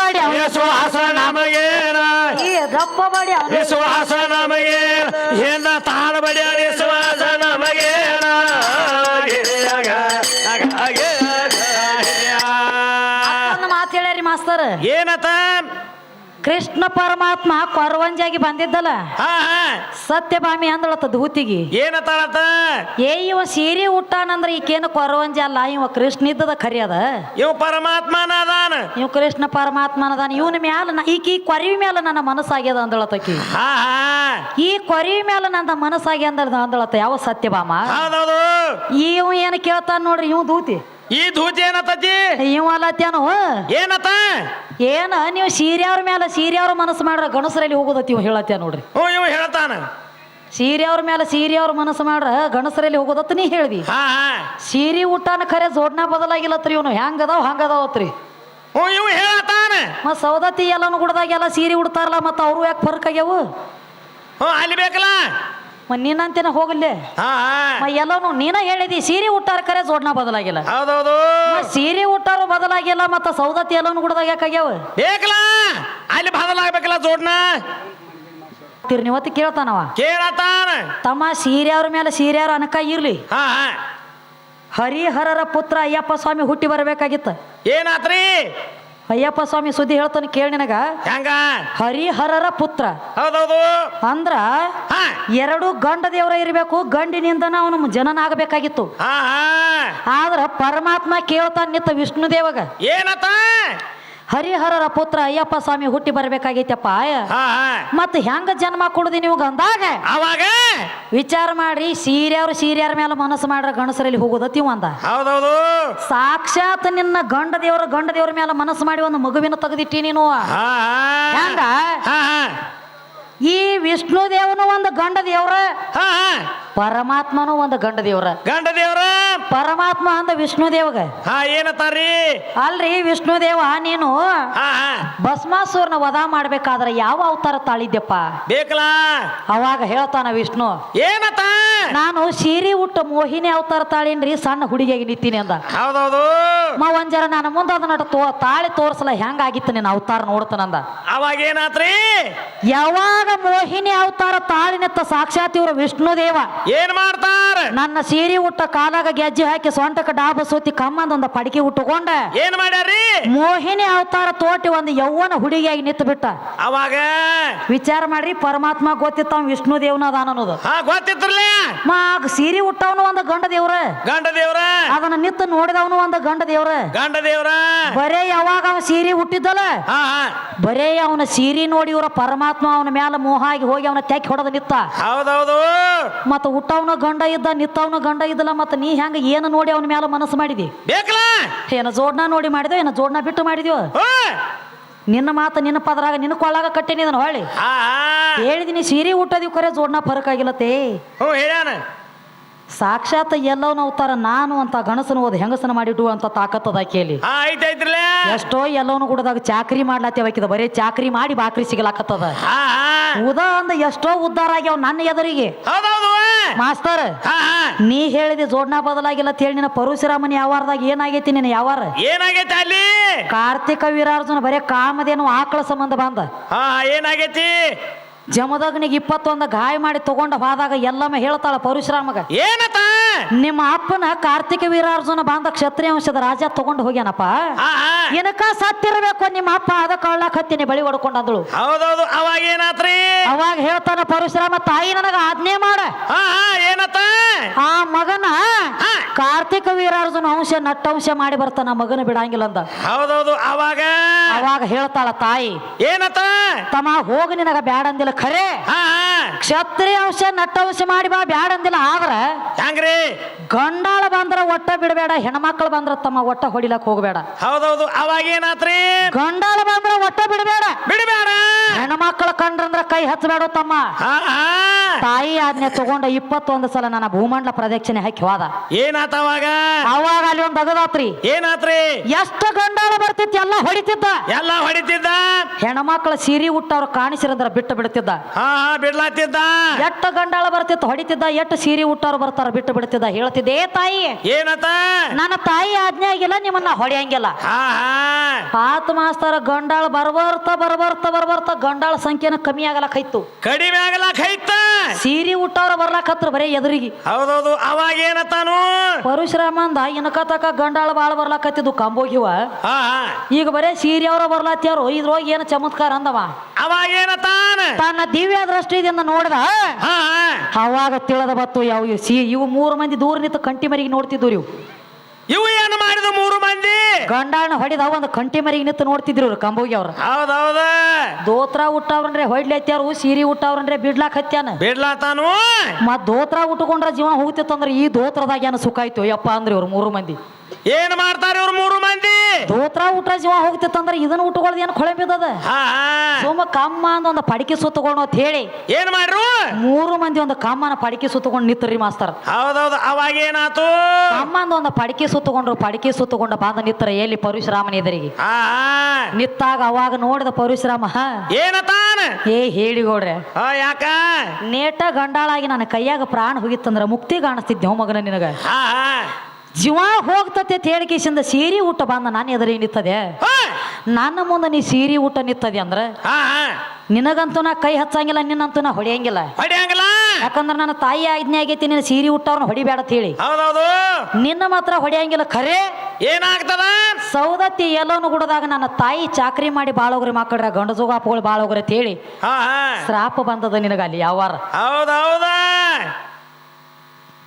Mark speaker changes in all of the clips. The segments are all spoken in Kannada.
Speaker 1: ಅವ್ನ
Speaker 2: ವಿಶ್ವಾಸ ನಮಗೇನ?
Speaker 1: ಈ ದಪ್ಪ ಮಾಡಿ
Speaker 2: ವಿಶ್ವಾಸ
Speaker 1: ಕೃಷ್ಣ ಪರಮಾತ್ಮ ಕೊರವಂಜಾಗಿ ಬಂದಿದ್ದಲ್ಲ? ಸತ್ಯಭಾಮಿ ಅಂದಳತ್ತ ದೂತಿಗೆ
Speaker 2: ಏನತಾಳತ?
Speaker 1: ಏ ಇವ ಸೀರೆ ಉಟ್ಟಾನಂದ್ರ ಈಕೇನು ಕೊರವಂಜ ಅಲ್ಲ ಇವ ಕೃಷ್ಣ ಇದ್ದದ ಖರಿ ಅದ.
Speaker 2: ಇವ ಪರಮಾತ್ಮನ ಅದಾನ.
Speaker 1: ಇವ ಕೃಷ್ಣ ಪರಮಾತ್ಮನ ಅದಾನ. ಇವನ ಮ್ಯಾಲ ನ- ಈಕಿ ಕೊರಿವಿ ಮ್ಯಾಲ ನನ್ನ ಮನಸ್ಸಾಗ್ಯದ
Speaker 2: ಹಾ ಹಾ.
Speaker 1: ಈ ಕೊರಿವಿ ಮ್ಯಾಲ ನನ್ನ ಮನಸ್ಸಾಗಿ ಅಂದಳತ ಅಂದಳತ್ತ ಯಾವ ಸತ್ಯಭಾಮ?
Speaker 2: ಹೌದೌದು.
Speaker 1: ಇವ ಏನು ಕೇಳ್ತಾನ ನೋಡ್ರಿ ಇವ ದೂತಿ.
Speaker 2: ಈ ಧೂತಿ ಏನತತಿ
Speaker 1: ಇವ ಅಲ್ಲತ್ಯಾನು?
Speaker 2: ಏನತ
Speaker 1: ಏನ ನೀವು ಸೀರೆಯವ್ರ ಮೇಲೆ ಮ್ಯಾಲ ಸೀರೆ ಮನಸ್ಸು ಮಾಡ್ರ ಗಣಸರಲ್ಲಿ ಹೋಗೋದತ್ತಿ ಇವ್ ಹೇಳತ್ತೆ ನೋಡ್ರಿ.
Speaker 2: ಹ್ಞೂ ಇವ ಹೇಳ್ತಾನ.
Speaker 1: ಸೀರೆಯವ್ರ ಮೇಲೆ ಮ್ಯಾಲ ಸೀರೆ ಅವ್ರ ಮನಸ್ಸು ಮಾಡ್ರ ಗಣಸರಲ್ಲಿ ಹೋಗೋದತ್ತ ನೀ ಹೇಳ್ದಿ.
Speaker 2: ಹಾ ಹಾ.
Speaker 1: ಸೀರೆ ಊಟನ ಖರೆ ಜೋಡ್ನ ಬದಲಾಗಿಲ್ಲತ್ರಿ ಇವನು. ಹೆಂಗ್ ಅದಾವ ಹಂಗ ಅದಾವತ್ರಿ
Speaker 2: ಹ್ಞೂ ಇವ ಹೇಳ್ತಾನ.
Speaker 1: ಮತ್ ಸೌದತ್ತಿ ಎಲ್ಲಾನು ಗುಡ್ದಾಗೆಲ್ಲ ಸೀರೆ ಉಡ್ತಾರಲ್ಲ ಮತ್ತ ಅವ್ರು ಯಾಕೆ ಫರ್ಕ್ ಆಗ್ಯಾವು
Speaker 2: ಹ್ಞೂ ಅಲ್ಲಿ ಬೇಕಲ್ಲ?
Speaker 1: ನೀನಂತೇನ ಹೋಗಲ್ಲೇ?
Speaker 2: ಹಾ
Speaker 1: ಎಲ್ಲಾನು ನೀನ ಹೇಳಿದಿ ಸೀರೆ ಉಟ್ಟಾರ ಕರೆ ಜೋಡ್ನ ಬದಲಾಗಿಲ್ಲ.
Speaker 2: ಹೌದೌದು.
Speaker 1: ಸೀರೆ ಉಟ್ಟಾರು ಬದಲಾಗಿಲ್ಲ ಮತ್ತ ಸೌದತ್ತಿ ಎಲ್ಲಾನು ಗುಡ್ದಾಗ ಯಾಕಾಗ್ಯಾವ
Speaker 2: ಬೇಕಲ್ಲ ಅಲ್ಲಿ ಬದಲಾಗಬೇಕಲ್ಲ ಜೋಡ್ನ?
Speaker 1: ತಿರ್ನಿವತ್ತಿ ಕೇಳ್ತಾನವ.
Speaker 2: ಕೇಳತಾನ.
Speaker 1: ತಮ್ಮ ಸೀರೆ ಅವ್ರ ಮೇಲೆ ಸೀರೆ ಅವ್ರ ಅನಕ ಇರ್ಲಿ.
Speaker 2: ಹಾ.
Speaker 1: ಹರಿಹರರ ಪುತ್ರ ಅಯ್ಯಪ್ಪ ಸ್ವಾಮಿ ಹುಟ್ಟಿ ಬರಬೇಕಾಗಿತ್ತ.
Speaker 2: ಏನಾತ್ರಿ?
Speaker 1: ಅಯ್ಯಪ್ಪ ಸ್ವಾಮಿ ಸುದ್ದಿ ಹೇಳ್ತಾನೆ ಕೇಳಿ ನಿನಗ?
Speaker 2: ಹೆಂಗ?
Speaker 1: ಹರಿಹರರ ಪುತ್ರ.
Speaker 2: ಹೌದೌದು.
Speaker 1: ಅಂದ್ರ ಎರಡು ಗಂಡ ದೇವರ ಇರಬೇಕು ಗಂಡಿನಿಂದನ ಅವನು ಜನನ ಆಗಬೇಕಾಗಿತ್ತು ಆದ್ರ ಪರಮಾತ್ಮ ಕೇಳ್ತಾನ ನಿತ್ತ ವಿಷ್ಣು ದೇವಗ
Speaker 2: ಏನತ
Speaker 1: ಹರಿಹರರ ಪುತ್ರ ಅಯ್ಯಪ್ಪ ಸ್ವಾಮಿ ಹುಟ್ಟಿ ಬರ್ಬೇಕಾಗೈತಪ್ಪ ಮತ್ ಹೆಂಗ ಜನ್ಮ ಕೊಡುದಿ ನೀವು ಅಂದಾಗ
Speaker 2: ಅವಾಗ?
Speaker 1: ವಿಚಾರ ಮಾಡ್ರಿ ಸೀರೆಯವ್ರ ಸೀರೆಯವ್ರ ಮೇಲೆ ಮನಸ್ಸು ಮಾಡ್ರ ಗಣಸರಲ್ಲಿ ಹೋಗೋದತಿ ಒಂದ
Speaker 2: ಹೌದೌದು.
Speaker 1: ಸಾಕ್ಷಾತ್ ನಿನ್ನ ಗಂಡ ದೇವರ ಗಂಡ ದೇವರ ಮೇಲೆ ಮನಸ್ಸು ಮಾಡಿ ಒಂದು ಮಗುವಿನ ತೆಗೆದಿಟ್ಟಿ ನೀನು. ಹೆಂಗ? ಈ ವಿಷ್ಣು ದೇವನು ಒಂದು ಗಂಡ ದೇವ್ರ. ಪರಮಾತ್ಮನು ಒಂದು ಗಂಡ ದೇವ್ರ
Speaker 2: ಗಂಡ ದೇವ್ರ
Speaker 1: ಪರಮಾತ್ಮ ಅಂದ ವಿಷ್ಣು ದೇವಗ
Speaker 2: ಹಾ ಏನತ್ತಾರಿ
Speaker 1: ಅಲ್ರಿ ವಿಷ್ಣು ದೇವ ನೀನು ಭಸ್ಮಾಸುರನ ವಧ ಮಾಡ್ಬೇಕಾದ್ರೆ ಯಾವ ಅವತಾರ ತಾಳಿದ್ಯಪ್ಪ?
Speaker 2: ಬೇಕಲ್ಲ
Speaker 1: ಅವಾಗ ಹೇಳ್ತಾನ ವಿಷ್ಣು
Speaker 2: ಏನತ್ತ
Speaker 1: ನಾನು ಸೀರೆ ಉಟ್ಟ ಮೋಹಿನಿ ಅವತಾರ ತಾಳಿನ್ರಿ ಸಣ್ಣ ಹುಡುಗಿಯಾಗಿ ನಿಂತೀನಿ ಅಂದ.
Speaker 2: ಹೌದೌದು.
Speaker 1: ಮ ಒಂಜರ ನಾನು ಮುಂದೆ ಅದನ್ನ ತೋ ತಾಳಿ ತೋರ್ಸಲ ಹೆಂಗಾಗಿತ್ತು ನಿನ್ನ ಅವತಾರ ನೋಡ್ತಾನಂದ
Speaker 2: ಅವಾಗ ಏನಾತ್ರಿ?
Speaker 1: ಯಾವಾಗ ಮೋಹಿನಿ ಅವತಾರ ತಾಳಿನತ್ತ ಸಾಕ್ಷಾತ್ ಇವರು ವಿಷ್ಣು ದೇವ
Speaker 2: ಏನ್ ಮಾಡ್ತಾರ?
Speaker 1: ನನ್ನ ಸೀರೆ ಉಟ್ಟ ಕಾಲಾಗ ಗೆಜ್ಜೆ ಹಾಕಿ ಸೊಂಟಕ್ಕೆ ಡಾಬ ಸೂತಿ ಕಮ್ಮಂದೊಂದ ಪಡಿಕೆ ಉಟ್ಟುಕೊಂಡ.
Speaker 2: ಏನ್ ಮಾಡ್ಯಾರಿ
Speaker 1: ಮೋಹಿನಿ ಅವತಾರ ತೋಟಿ ಒಂದು ಯೌವನ ಹುಡುಗಿಯಾಗಿ ನಿಂತು ಬಿಟ್ಟ.
Speaker 2: ಅವಾಗ?
Speaker 1: ವಿಚಾರ ಮಾಡ್ರಿ ಪರಮಾತ್ಮ ಗೊತ್ತಿತ್ತ ಅವ್ನ್ ವಿಷ್ಣು ದೇವನ ಅದಾನ ಅನ್ನೋದು.
Speaker 2: ಹಾ ಗೊತ್ತಿತ್ರಲ್ಲ
Speaker 1: ಮಾ ಸೀರೆ ಉಟ್ಟವನು ಒಂದು ಗಂಡ ದೇವ್ರ.
Speaker 2: ಗಂಡ ದೇವ್ರ?
Speaker 1: ಅದನ್ನ ನಿತ್ತು ನೋಡಿದವನು ಒಂದು ಗಂಡ ದೇವ್ರ.
Speaker 2: ಗಂಡ ದೇವ್ರ?
Speaker 1: ಬರೇ ಯಾವಾಗ ಅವ ಸೀರೆ ಹುಟ್ಟಿದ್ದಲ್ಲ
Speaker 2: ಹಾ ಹಾ.
Speaker 1: ಬರೇ ಅವನ ಸೀರೆ ನೋಡಿ ಇವರ ಪರಮಾತ್ಮ ಅವನ ಮ್ಯಾಲ ಮೋಹ ಆಗಿ ಹೋಗಿ ಅವನ ತೆಕ್ಕಿ ಹೊಡೆದ ನಿತ್ತ
Speaker 2: ಹೌದೌದು.
Speaker 1: ಮತ್ತ ಹುಟ್ಟವನ ಗಂಡ ಇದ್ದ ನಿತ್ತವನ ಗಂಡ ಇದ್ದಲ್ಲ ಮತ್ತೆ ನೀ ಹೆಂಗ ಏನು ನೋಡಿ ಅವನ ಮ್ಯಾಲ ಮನಸ್ಸು ಮಾಡಿದಿ?
Speaker 2: ಬೇಕಲ್ಲ
Speaker 1: ಏನ ಜೋಡ್ನ ನೋಡಿ ಮಾಡಿದ್ಯೋ ಏನ ಜೋಡ್ನ ಬಿಟ್ಟು ಮಾಡಿದ್ಯೋ? ನಿನ್ನ ಮಾತು ನಿನ್ನ ಪದರಾಗ ನಿನ್ನ ಕೊಳ್ಳಾಗ ಕಟ್ಟಿನಿ ಇದನ್ನ ಹೊಳ್ಳಿ. ಹೇಳಿದಿನಿ ಸೀರೆ ಹುಟ್ಟದಿವ್ ಕರೆ ಜೋಡ್ನ ಫರಕ್ ಆಗಿಲ್ಲತ್ತೇ
Speaker 2: ಹ್ಞೂ ಹೇಳ್ಯಾನ.
Speaker 1: ಸಾಕ್ಷಾತ್ ಎಲ್ಲವನ್ನ ಅವತಾರ ನಾನು ಅಂತ ಗಣಸನ ಓದ್ ಹೆಂಗಸನ ಮಾಡಿಟ್ಟು ಅಂತ ತಾಕತ್ತದ ಕೇಳಿ. ಎಷ್ಟೋ ಎಲ್ಲವನ್ನು ಗುಡದಾಗ ಚಾಕ್ರಿ ಮಾಡ್ಲಾತ್ತೇವಕ್ಕಿದ ಬರೀ ಚಾಕ್ರಿ ಮಾಡಿ ಬಾಕ್ರಿ ಸಿಗಲಾಕತ್ತದ. ಉದ ಅಂದ ಎಷ್ಟೋ ಉದ್ಧಾರ ಆಗ್ಯಾವ ನನ್ನ ಎದುರಿಗೆ. ಮಾಸ್ತರ್ ನೀ ಹೇಳಿದ ಜೋಡ್ನಾ ಬದಲಾಗಿಲ್ಲ ಅಂತ ಹೇಳಿ ನಿನ್ನ ಪರಶುರಾಮನ ಯಾವಾರದಾಗ ಏನಾಗೈತಿ ನಿನ್ನ ಯಾವಾರ?
Speaker 2: ಏನಾಗೈತಿ ಅಲ್ಲಿ?
Speaker 1: ಕಾರ್ತಿಕ ವೀರಾರ್ಜುನ ಬರೇ ಕಾಮದೇನು ಆಕಳ ಸಂಬಂಧ ಬಂದ.
Speaker 2: ಹಾ ಏನಾಗೈತಿ?
Speaker 1: ಜಮದಗ್ನಿಗೆ ಇಪ್ಪತ್ತೊಂದು ಗಾಯ ಮಾಡಿ ತಗೊಂಡ ಹೋದಾಗ ಎಲ್ಲಮ್ಮ ಹೇಳ್ತಾಳ ಪರಶುರಾಮಗ
Speaker 2: ಏನತ್ತ?
Speaker 1: ನಿಮ್ಮ ಅಪ್ಪನ ಕಾರ್ತಿಕ ವೀರಾರ್ಜುನ ಬಂದ ಕ್ಷತ್ರಿಯ ವಂಶದ ರಾಜ ತಗೊಂಡು ಹೋಗ್ಯಾನಪ್ಪ. ಏನಕ್ಕ ಸತ್ತಿರಬೇಕು ನಿಮ್ಮ ಅಪ್ಪ ಅದ ಕಳ್ಳಾಕ್ ಹತ್ತಿನಿ ಬಳಿ ಹೊಡ್ಕೊಂಡಂದಳು.
Speaker 2: ಹೌದೌದು ಅವಾಗ ಏನಾತ್ರಿ?
Speaker 1: ಅವಾಗ ಹೇಳ್ತಾನ ಪರಶುರಾಮ ತಾಯಿ ನನಗ ಆಜ್ಞೆ ಮಾಡ.
Speaker 2: ಏನತ್ತ?
Speaker 1: ಆ ಮಗನ. ಕಾರ್ತಿಕ ವೀರಾರ್ಜುನ ಅಂಶ ನಟ್ಟಂಶ ಮಾಡಿ ಬರ್ತಾನ ಮಗನ ಬಿಡಂಗಿಲ್ಲ ಅಂದ.
Speaker 2: ಹೌದೌದು ಅವಾಗ?
Speaker 1: ಅವಾಗ ಹೇಳ್ತಾಳ ತಾಯಿ
Speaker 2: ಏನತ್ತ?
Speaker 1: ತಮ್ಮ ಹೋಗಿ ನಿನಗ ಬ್ಯಾಡ ಅಂದಿಲ್ಲ ಖರೆ. ಕ್ಷತ್ರಿಯ ಅಂಶ ನಟ್ಟವಂಶ ಮಾಡಿ ಬಾ ಬ್ಯಾಡ ಅಂದಿಲ್ಲ ಆದ್ರ
Speaker 2: ಹೆಂಗ್ರಿ?
Speaker 1: ಗಂಡಾಳ ಬಂದ್ರ ಒಟ್ಟ ಬಿಡಬೇಡ ಹೆಣ್ಮಕ್ಳು ಬಂದ್ರ ತಮ್ಮ ಒಟ್ಟ ಹೊಡಿಲಕ್ಕೆ ಹೋಗಬೇಡ.
Speaker 2: ಹೌದೌದು ಅವಾಗ ಏನಾತ್ರಿ?
Speaker 1: ಗಂಡಾಳ ಬಂದ್ರ ಒಟ್ಟ ಬಿಡಬೇಡ.
Speaker 2: ಬಿಡಬೇಡ!
Speaker 1: ಹೆಣ್ಮಕ್ಳ ಕಂಡ್ರಂದ್ರ ಕೈ ಹಚ್ಚಬೇಡ ತಮ್ಮ. ತಾಯಿ ಆಜ್ಞೆ ತಗೊಂಡ ಇಪ್ಪತ್ತೊಂದು ಸಲ ನನ್ನ ಭೂಮಂಡಲ ಪ್ರದಕ್ಷಿಣೆ ಹಾಕಿ ಹೋದ.
Speaker 2: ಏನಾತ ಅವಾಗ?
Speaker 1: ಅವಾಗ ಅಲ್ಲಿ ಒಂದು ಅಗದಾತ್ರಿ.
Speaker 2: ಏನಾತ್ರಿ?
Speaker 1: ಎಷ್ಟು ಗಂಡಾಳ ಬರ್ತಿತ್ತು ಎಲ್ಲ ಹೊಡಿತಿದ್ದ.
Speaker 2: ಎಲ್ಲ ಹೊಡಿತಿದ್ದ?
Speaker 1: ಹೆಣ್ಮಕ್ಳ ಸಿರಿ ಹುಟ್ಟವ್ರು ಕಾಣಿಸಿರಂದ್ರ ಬಿಟ್ಟು ಬಿಡ್ತಿದ್ದ.
Speaker 2: ಬಿಡ್ಲಾತಿದ್ದ?
Speaker 1: ಎಷ್ಟು ಗಂಡಾಳ ಬರ್ತಿತ್ತು ಹೊಡಿತಿದ್ದ ಎಷ್ಟು ಸೀರೆ ಹುಟ್ಟವ್ರು ಬರ್ತಾರ ಬಿಟ್ಟು ಬಿಡ್ತಿದ್ದ. ಹೇಳ್ತಿದ್ದೆ "ಏ ತಾಯಿ
Speaker 2: ಏನತ?
Speaker 1: ನನ್ನ ತಾಯಿ ಆಜ್ಞೆ ಆಗಿಲ್ಲ ನಿಮ್ಮನ್ನ ಹೊಡೆಯಂಗಿಲ್ಲ. ಪಾತ್ ಮಾಸ್ತರ ಗಂಡಾಳ ಬರ್ಬರ್ತ ಬರ್ಬರ್ತ ಬರ್ಬರ್ತ ಗಂಡಾಳ ಸಂಖ್ಯೆನ ಕಮ್ಮಿ ಆಗಲಾಕೈತು.
Speaker 2: ಕಡಿಮೆ ಆಗಲಾಕೈತ.
Speaker 1: ಸೀರೆ ಹುಟ್ಟವ್ರ ಬರ್ಲಾಕತ್ರ ಬರೇ ಎದುರಿಗಿ.
Speaker 2: ಹೌದೌದು ಅವಾಗ ಏನತ್ತಾನು
Speaker 1: ಪರಶುರಾಮ ಅಂದ ಇನ್ಕತಕ ಗಂಡಾಳ ಬಾಳ ಬರ್ಲಾಕತ್ತಿದ್ದು ಕಂಬೋಗಿವ. ಈಗ ಬರೇ ಸೀರೆ ಅವ್ರ ಬರ್ಲಾತ್ಯಾರು ಇದ್ರೊಳಗೆ ಏನು ಚಮತ್ಕಾರ ಅಂದವ?
Speaker 2: ಅವಾಗ ಏನತ್ತಾನ
Speaker 1: ತನ್ನ ದಿವ್ಯ ದೃಷ್ಟಿಯಿಂದ ನೋಡಿದ? ಅವಾಗ ತಿಳಿದ ಬತ್ತು ಯಾವ ಇವು ಸಿ ಇವು ಮೂರು ಮಂದಿ ದೂರ ನಿಂತು ಕಂಟಿ ಮರಿಗೆ ನೋಡ್ತಿದ್ರು ಇವು
Speaker 2: ಇವು ಏನು ಮಾಡಿದ ಮೂರು ಮಂದಿ?
Speaker 1: ಗಂಡಾಣ ಹೊಡೆದ ಒಂದು ಕಂಟಿ ಮರಿಗೆ ನಿಂತು ನೋಡ್ತಿದ್ರು ಇವ್ರು ಕಂಬೋಗಿ ಅವ್ರು.
Speaker 2: ಹೌದೌದ.
Speaker 1: ದೋತ್ರ ಹುಟ್ಟವ್ರನ್ರೆ ಹೊಡ್ಲತ್ಯಾರು ಸೀರೆ ಹುಟ್ಟವ್ರನ್ರೆ ಬಿಡ್ಲಾಕ್ ಹತ್ಯಾನ.
Speaker 2: ಬಿಡ್ಲಾತಾನು?
Speaker 1: ಮತ್ ದೋತ್ರ ಉಟ್ಕೊಂಡ್ರ ಜೀವನ ಹೋಗ್ತಿತ್ತಂದ್ರ ಈ ದೋತ್ರದಾಗ ಏನು ಸುಖ ಆಯ್ತು? ಯಪ್ಪ ಅಂದ್ರೆ ಇವ್ರು ಮೂರು ಮಂದಿ.
Speaker 2: ಏನ್ ಮಾಡ್ತಾರೆ ಇವ್ರು ಮೂರು ಮಂದಿ?
Speaker 1: ದೋತ್ರ ಊಟ ಜೀವ ಹೋಗ್ತಿತ್ತಂದ್ರ ಇದನ್ನ ಉಟ್ಕೊಳ್ದ ಏನು ಕೊಳೆ ಬಿದ್ದದ
Speaker 2: ಹಾ ಹಾ.
Speaker 1: ಸೋಮ ಕಮ್ಮ ಅಂದ ಒಂದು ಪಡಿಕೆ ಸುತ್ತಕೊಂಡು ಅಂತ ಹೇಳಿ
Speaker 2: ಏನ್ ಮಾಡ್ರು?
Speaker 1: ಮೂರು ಮಂದಿ ಒಂದು ಕಮ್ಮನ ಪಡಿಕೆ ಸುತ್ತಕೊಂಡು ನಿತ್ತರಿ ಮಾಸ್ತರ್.
Speaker 2: ಹೌದೌದು ಅವಾಗ ಏನಾತು
Speaker 1: ಕಮ್ಮ ಅಂದ ಒಂದು ಪಡಿಕೆ ಸುತ್ತಕೊಂಡ್ರು ಪಡಿಕೆ ಸುತ್ತಕೊಂಡು ಬಂದ ನಿತ್ತರ ಎಲ್ಲಿ ಪರಶುರಾಮನ ಎದುರಿಗೆ?
Speaker 2: ಹಾ ಹಾ.
Speaker 1: ನಿತ್ತಾಗ ಅವಾಗ ನೋಡಿದ ಪರಶುರಾಮ "ಹಾ,
Speaker 2: ಏನತಾನ
Speaker 1: ಏ ಹೇಳಿ
Speaker 2: ಗೋಡ್ರೆ. ಯಾಕ?
Speaker 1: ನೇಟ ಗಂಡಾಳಾಗಿ ನನ್ನ ಕೈಯಾಗ ಪ್ರಾಣ ಹೋಗಿತ್ತಂದ್ರ ಮುಕ್ತಿ ಕಾಣಿಸ್ತಿದ್ದೆ ಮಗನ ನಿನಗ.
Speaker 2: ಹಾ ಹಾ.
Speaker 1: ಜೀವ ಹೋಗ್ತತೆ ತೇಳಿಕೆಸಿಂದ ಸೀರೆ ಊಟ ಬಂದ ನಾನು ಎದುರು ನಿತ್ತದೆ ನನ್ನ ಮುಂದೆ ನೀ ಸೀರೆ ಊಟ ನಿತ್ತದೆ ಅಂದ್ರ ನಿನಗಂತೂ ನಾ ಕೈ ಹಚ್ಚಂಗಿಲ್ಲ ನಿನ್ನಂತೂ ನಾ ಹೊಡೆಯಂಗಿಲ್ಲ.
Speaker 2: ಹೊಡಿಯಂಗಿಲ್ಲ?
Speaker 1: ಯಾಕಂದ್ರೆ ನನ್ನ ತಾಯಿ ಆಜ್ಞೆ ಆಗೈತಿ ನಿನ್ನ ಸೀರೆ ಹುಟ್ಟವ್ರನ್ನ ಹೊಡಿಬೇಡ ಅಂತ ಹೇಳಿ. ನಿನ್ನ ಮಾತ್ರ ಹೊಡೆಯಂಗಿಲ್ಲ ಖರೆ?
Speaker 2: ಏನಾಗ್ತದ?
Speaker 1: ಸೌದತ್ತಿ ಎಲ್ಲೋನು ಗುಡದಾಗ ನನ್ನ ತಾಯಿ ಚಾಕ್ರಿ ಮಾಡಿ ಬಾಳೋಗ್ರಿ ಮಕ್ಕಳ್ರ ಗಂಡ ಜೋಗಾಪಗಳು ಬಾಳೋಗ್ರಿ ಅಂತ ಹೇಳಿ. ಶ್ರಾಪ ಬಂದದ ನಿನಗ ಅಲ್ಲಿ ಯಾವಾರ.
Speaker 2: ಹೌದೌದ.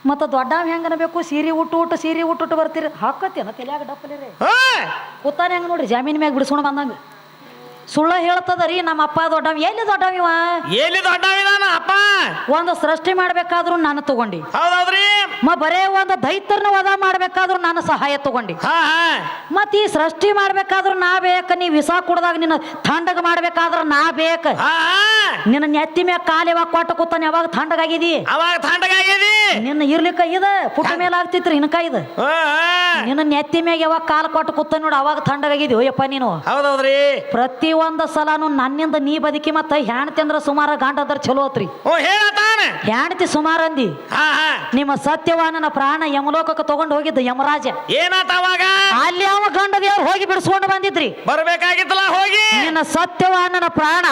Speaker 1: ಮತ್ತ ದೊಡ್ಡವ ಹೆಂಗ ಅನ್ಬೇಕು? ಸೀರೆ ಉಟ್ಟು ಉಟ್ಟು ಸೀರೆ ಉಟ್ಟು ಉಟ್ಟು ಬರ್ತೀರಿ. ಹಾಕತ್ತೇನ ತಲೆಯಾಗ ಡಪ್ಪಲಿ ರೀ. ಕೂತಾನೆ ಹೆಂಗ ನೋಡ್ರಿ? ಜಾಮೀನ್ ಮ್ಯಾಗ ಬಿಡಿಸ್ಕೊಂಡು ಬಂದಂಗ. ಸುಳ್ಳ ಹೇಳ್ತದ ರೀ ನಮ್ಮ ಅಪ್ಪ ದೊಡ್ಡವ. ಎಲ್ಲಿ ದೊಡ್ಡವ ಇವ?
Speaker 2: ಎಲ್ಲಿ ದೊಡ್ಡವಿದಾನ ಅಪ್ಪ?
Speaker 1: ಒಂದು ಸೃಷ್ಟಿ ಮಾಡ್ಬೇಕಾದ್ರೂ ನಾನು ತಗೊಂಡಿ.
Speaker 2: ಹೌದೌದ್ರಿ?
Speaker 1: ಮ ಬರೇ ಒಂದು ದೈತ್ಯರನ್ನ ವಧ ಮಾಡ್ಬೇಕಾದ್ರೂ ನಾನು ಸಹಾಯ ತಗೊಂಡಿ. ಮತ್ ಈ ಸೃಷ್ಟಿ ಮಾಡ್ಬೇಕಾದ್ರೂ ನಾ ಬೇಕ. ನೀ ವಿಸ ಕುಡ್ದಾಗ ನಿನ್ನ ಥಂಡಗ ಮಾಡ್ಬೇಕಾದ್ರ ನಾ ಬೇಕ. ನಿನ್ನ ನೆತ್ತಿ ಮ್ಯಾಗ ಕಾಲ್ ಯಾವಾಗ ಕೊಟ್ಟ ಕೂತಾನೆ? ಯಾವಾಗ ಥಂಡಗಾಗಿದಿ?
Speaker 2: ಅವಾಗ ಥಂಡಗಾಗ್ಯದಿ
Speaker 1: ನಿನ್ನ ಕೈ ಇದ. ಪುಟ್ಟ ಮೇಲೆ ಆಗ್ತಿತ್ರಿ ಇನ್ಕ
Speaker 2: ಕೈ ಇದೆ.
Speaker 1: ನಿನ್ನ ನೆತ್ತಿ ಮ್ಯಾಗ ಯಾವಾಗ ಕಾಲ್ ಕೊಟ್ಟು ಕೂತ ನೋಡು ಅವಾಗ ಥಂಡಗಾಗಿದಿ ಯಪ್ಪ ನೀನು.
Speaker 2: ಹೌದೌದ್ರಿ.
Speaker 1: ಪ್ರತಿ ಒಂದ ಸಲನು ನನ್ನಿಂದ ನೀ ಬದುಕಿ ಮತ್ತ ಹೆಣ್ತಿ ಅಂದ್ರ ಸುಮಾರ ಗಾಂಡದ್ರ ಚಲೋ ಆತ್ರಿ.
Speaker 2: ಓ ಹೇಳತಾನ
Speaker 1: ಹೆಂಡತಿ ಸುಮಾರ ಅಂದಿ
Speaker 2: ಹಾ ಹಾ.
Speaker 1: ನಿಮ್ಮ ಸತ್ಯವಾನನ ಪ್ರಾಣ ಯಮಲೋಕಕ್ಕೆ ತಗೊಂಡು ಹೋಗಿದ್ದ ಯಮರಾಜ.
Speaker 2: ಏನಾತ ಅವಾಗ?
Speaker 1: ಅಲ್ಲಿ ಅವ ಗಂಡ ದೇವ್ರು ಹೋಗಿ ಬಿಡಿಸ್ಕೊಂಡು ಬಂದಿದ್ರಿ?
Speaker 2: ಬರ್ಬೇಕಾಗಿತ್ತಲ್ಲ ಹೋಗಿ.
Speaker 1: ನಿನ್ನ ಸತ್ಯವಾನನ ಪ್ರಾಣ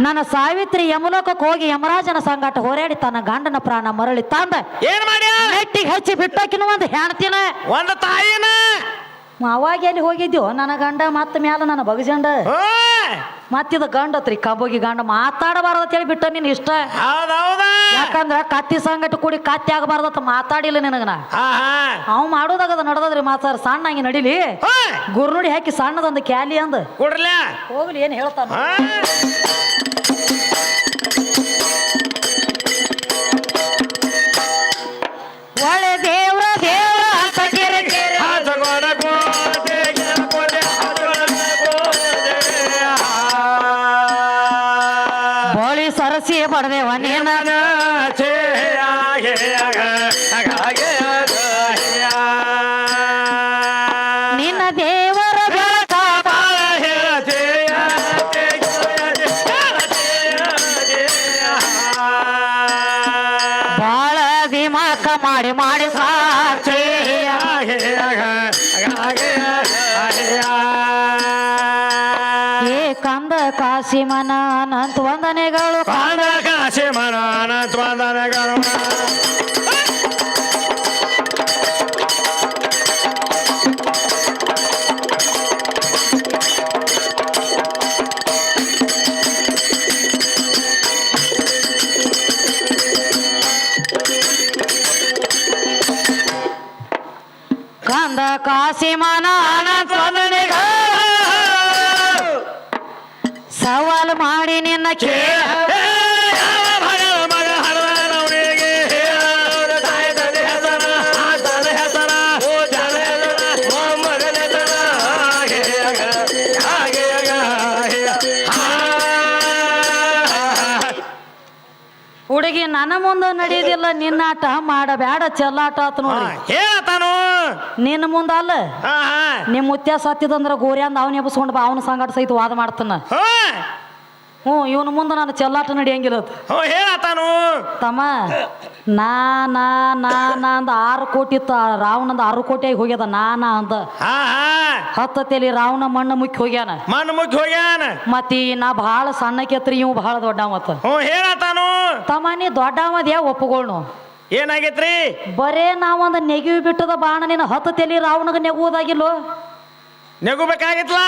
Speaker 1: ನನ್ನ ಸಾವಿತ್ರಿ ಯಮಲೋಕಕ್ಕೆ ಹೋಗಿ ಯಮರಾಜನ ಸಂಗಾಟ ಹೋರಾಡಿ ತನ್ನ ಗಂಡನ ಪ್ರಾಣ ಮರಳಿ ತಂದ.
Speaker 2: ಏನ್ ಮಾಡಿ
Speaker 1: ನೆಟ್ಟಿಗೆ ಹಚ್ಚಿ ಬಿಟ್ಟಕಿನ ಒಂದು ಹೆಣ್ತಿನ.
Speaker 2: ಒಂದು ತಾಯಿನ?
Speaker 1: ಅವಾಗ ಎಲ್ಲಿ ಹೋಗಿದ್ಯೋ? ನನ್ನ ಗಂಡ ಮತ್ತೆ ಮ್ಯಾಲ ನನ್ನ ಬಗಜಂಡ. ಮತ್ತಿದ ಗಂಡ ಹತ್ರಿ ಕಬೋಗಿ ಗಂಡ. ಮಾತಾಡಬಾರ್ದು ಅಂತೇಳಿ ಬಿಟ್ಟ ನಿನ್ ಇಷ್ಟ. ಯಾಕಂದ್ರ ಕತ್ತಿ ಸಂಗಟ ಕೂಡಿ ಕತ್ತಿ ಆಗಬಾರ್ದ ಮಾತಾಡಿಲ್ಲ ನಿನಗನ. ಅವ್ ಮಾಡೋದಾಗದ ನಡದ್ರಿ ಮಾತಾ ಸಣ್ಣ ಹಂಗೆ ನಡಿಲಿ. ಗುರ್ನುಡಿ ಹಾಕಿ ಸಣ್ಣದೊಂದು ಕ್ಯಾಲಿ ಅಂದ.
Speaker 2: ಕೊಡ್ರಲ್ಲ
Speaker 1: ಹೋಗ್ಲಿ ಏನ್ ಹೇಳ್ತಾನ. ಸೀಮಾನ ಸವಾಲು ಮಾಡಿ ನಿನ್ನ ಕೇ
Speaker 2: ಹುಡುಗಿ ನನ್ನ
Speaker 1: ಮುಂದೆ ನಡೆಯೋದಿಲ್ಲ ನಿನ್ನಾಟ ಮಾಡಬೇಡ ಚೆಲ್ಲಾಟ ಆತ ನೋಡಿ.
Speaker 2: ಹೇಳ್ತಾನೋ.
Speaker 1: ನಿನ್ನ ಮುಂದ ಅಲ್ಲ. ನಿಮ್ಮ ಮುತ್ಯ ಸತ್ತಿದಂದ್ರ ಗೋರಿ ಅಂದ ಅವನ ಎಬ್ಸ್ಕೊಂಡು ಬಾ ಅವನ ಸಂಗಟ ಸಹಿತ ವಾದ ಮಾಡ್ತಾನ. ಹ್ಞೂ ಇವನ ಮುಂದೆ ನಾನು ಚೆಲ್ಲಾಟ ನಡೆಯಂಗಿಲ್ಲ
Speaker 2: ಹೇಳತಾನು
Speaker 1: ತಮ್ಮ ನಾ ನಾ ನಾ ನಾ ಅಂದ ಆರು ಕೋಟಿ ಇತ್ತು ರಾವಣಂದ ಆರು ಕೋಟಿ ಆಗಿ ಹೋಗ್ಯದ ನಾ ನಾ ಅಂದ.
Speaker 2: ಹಾ ಹಾ.
Speaker 1: ಹತ್ತತ್ತೇಲಿ ರಾವಣ ಮಣ್ಣು ಮುಕ್ಕಿ ಹೋಗ್ಯಾನ.
Speaker 2: ಮಣ್ಣು ಮುಖ್ಯ ಹೋಗ್ಯಾನ.
Speaker 1: ಮತ್ತಿ ನಾ ಭಾಳ ಸಣ್ಣಕ್ಕೆತ್ರಿ ಇವ್ ಭಾಳ ದೊಡ್ಡವತ್ತ
Speaker 2: ಹ್ಞೂ ಹೇಳತಾನು
Speaker 1: ತಮ್ಮ ನೀ ದೊಡ್ಡವದ್ಯಾ ಒಪ್ಪುಗೋಳ್ನು?
Speaker 2: ಏನಾಗೈತ್ರಿ?
Speaker 1: ಬರೇ ನಾವೊಂದು ನೆಗಿವಿ ಬಿಟ್ಟದ ಬಾಣ ನಿನ್ನ ಹತ್ತು ತೆಲಿ ರಾವಣಗ ನೆಗುವುದಾಗಿಲ್ಲೋ?
Speaker 2: ನೆಗುಬೇಕಾಗಿತ್ಲ?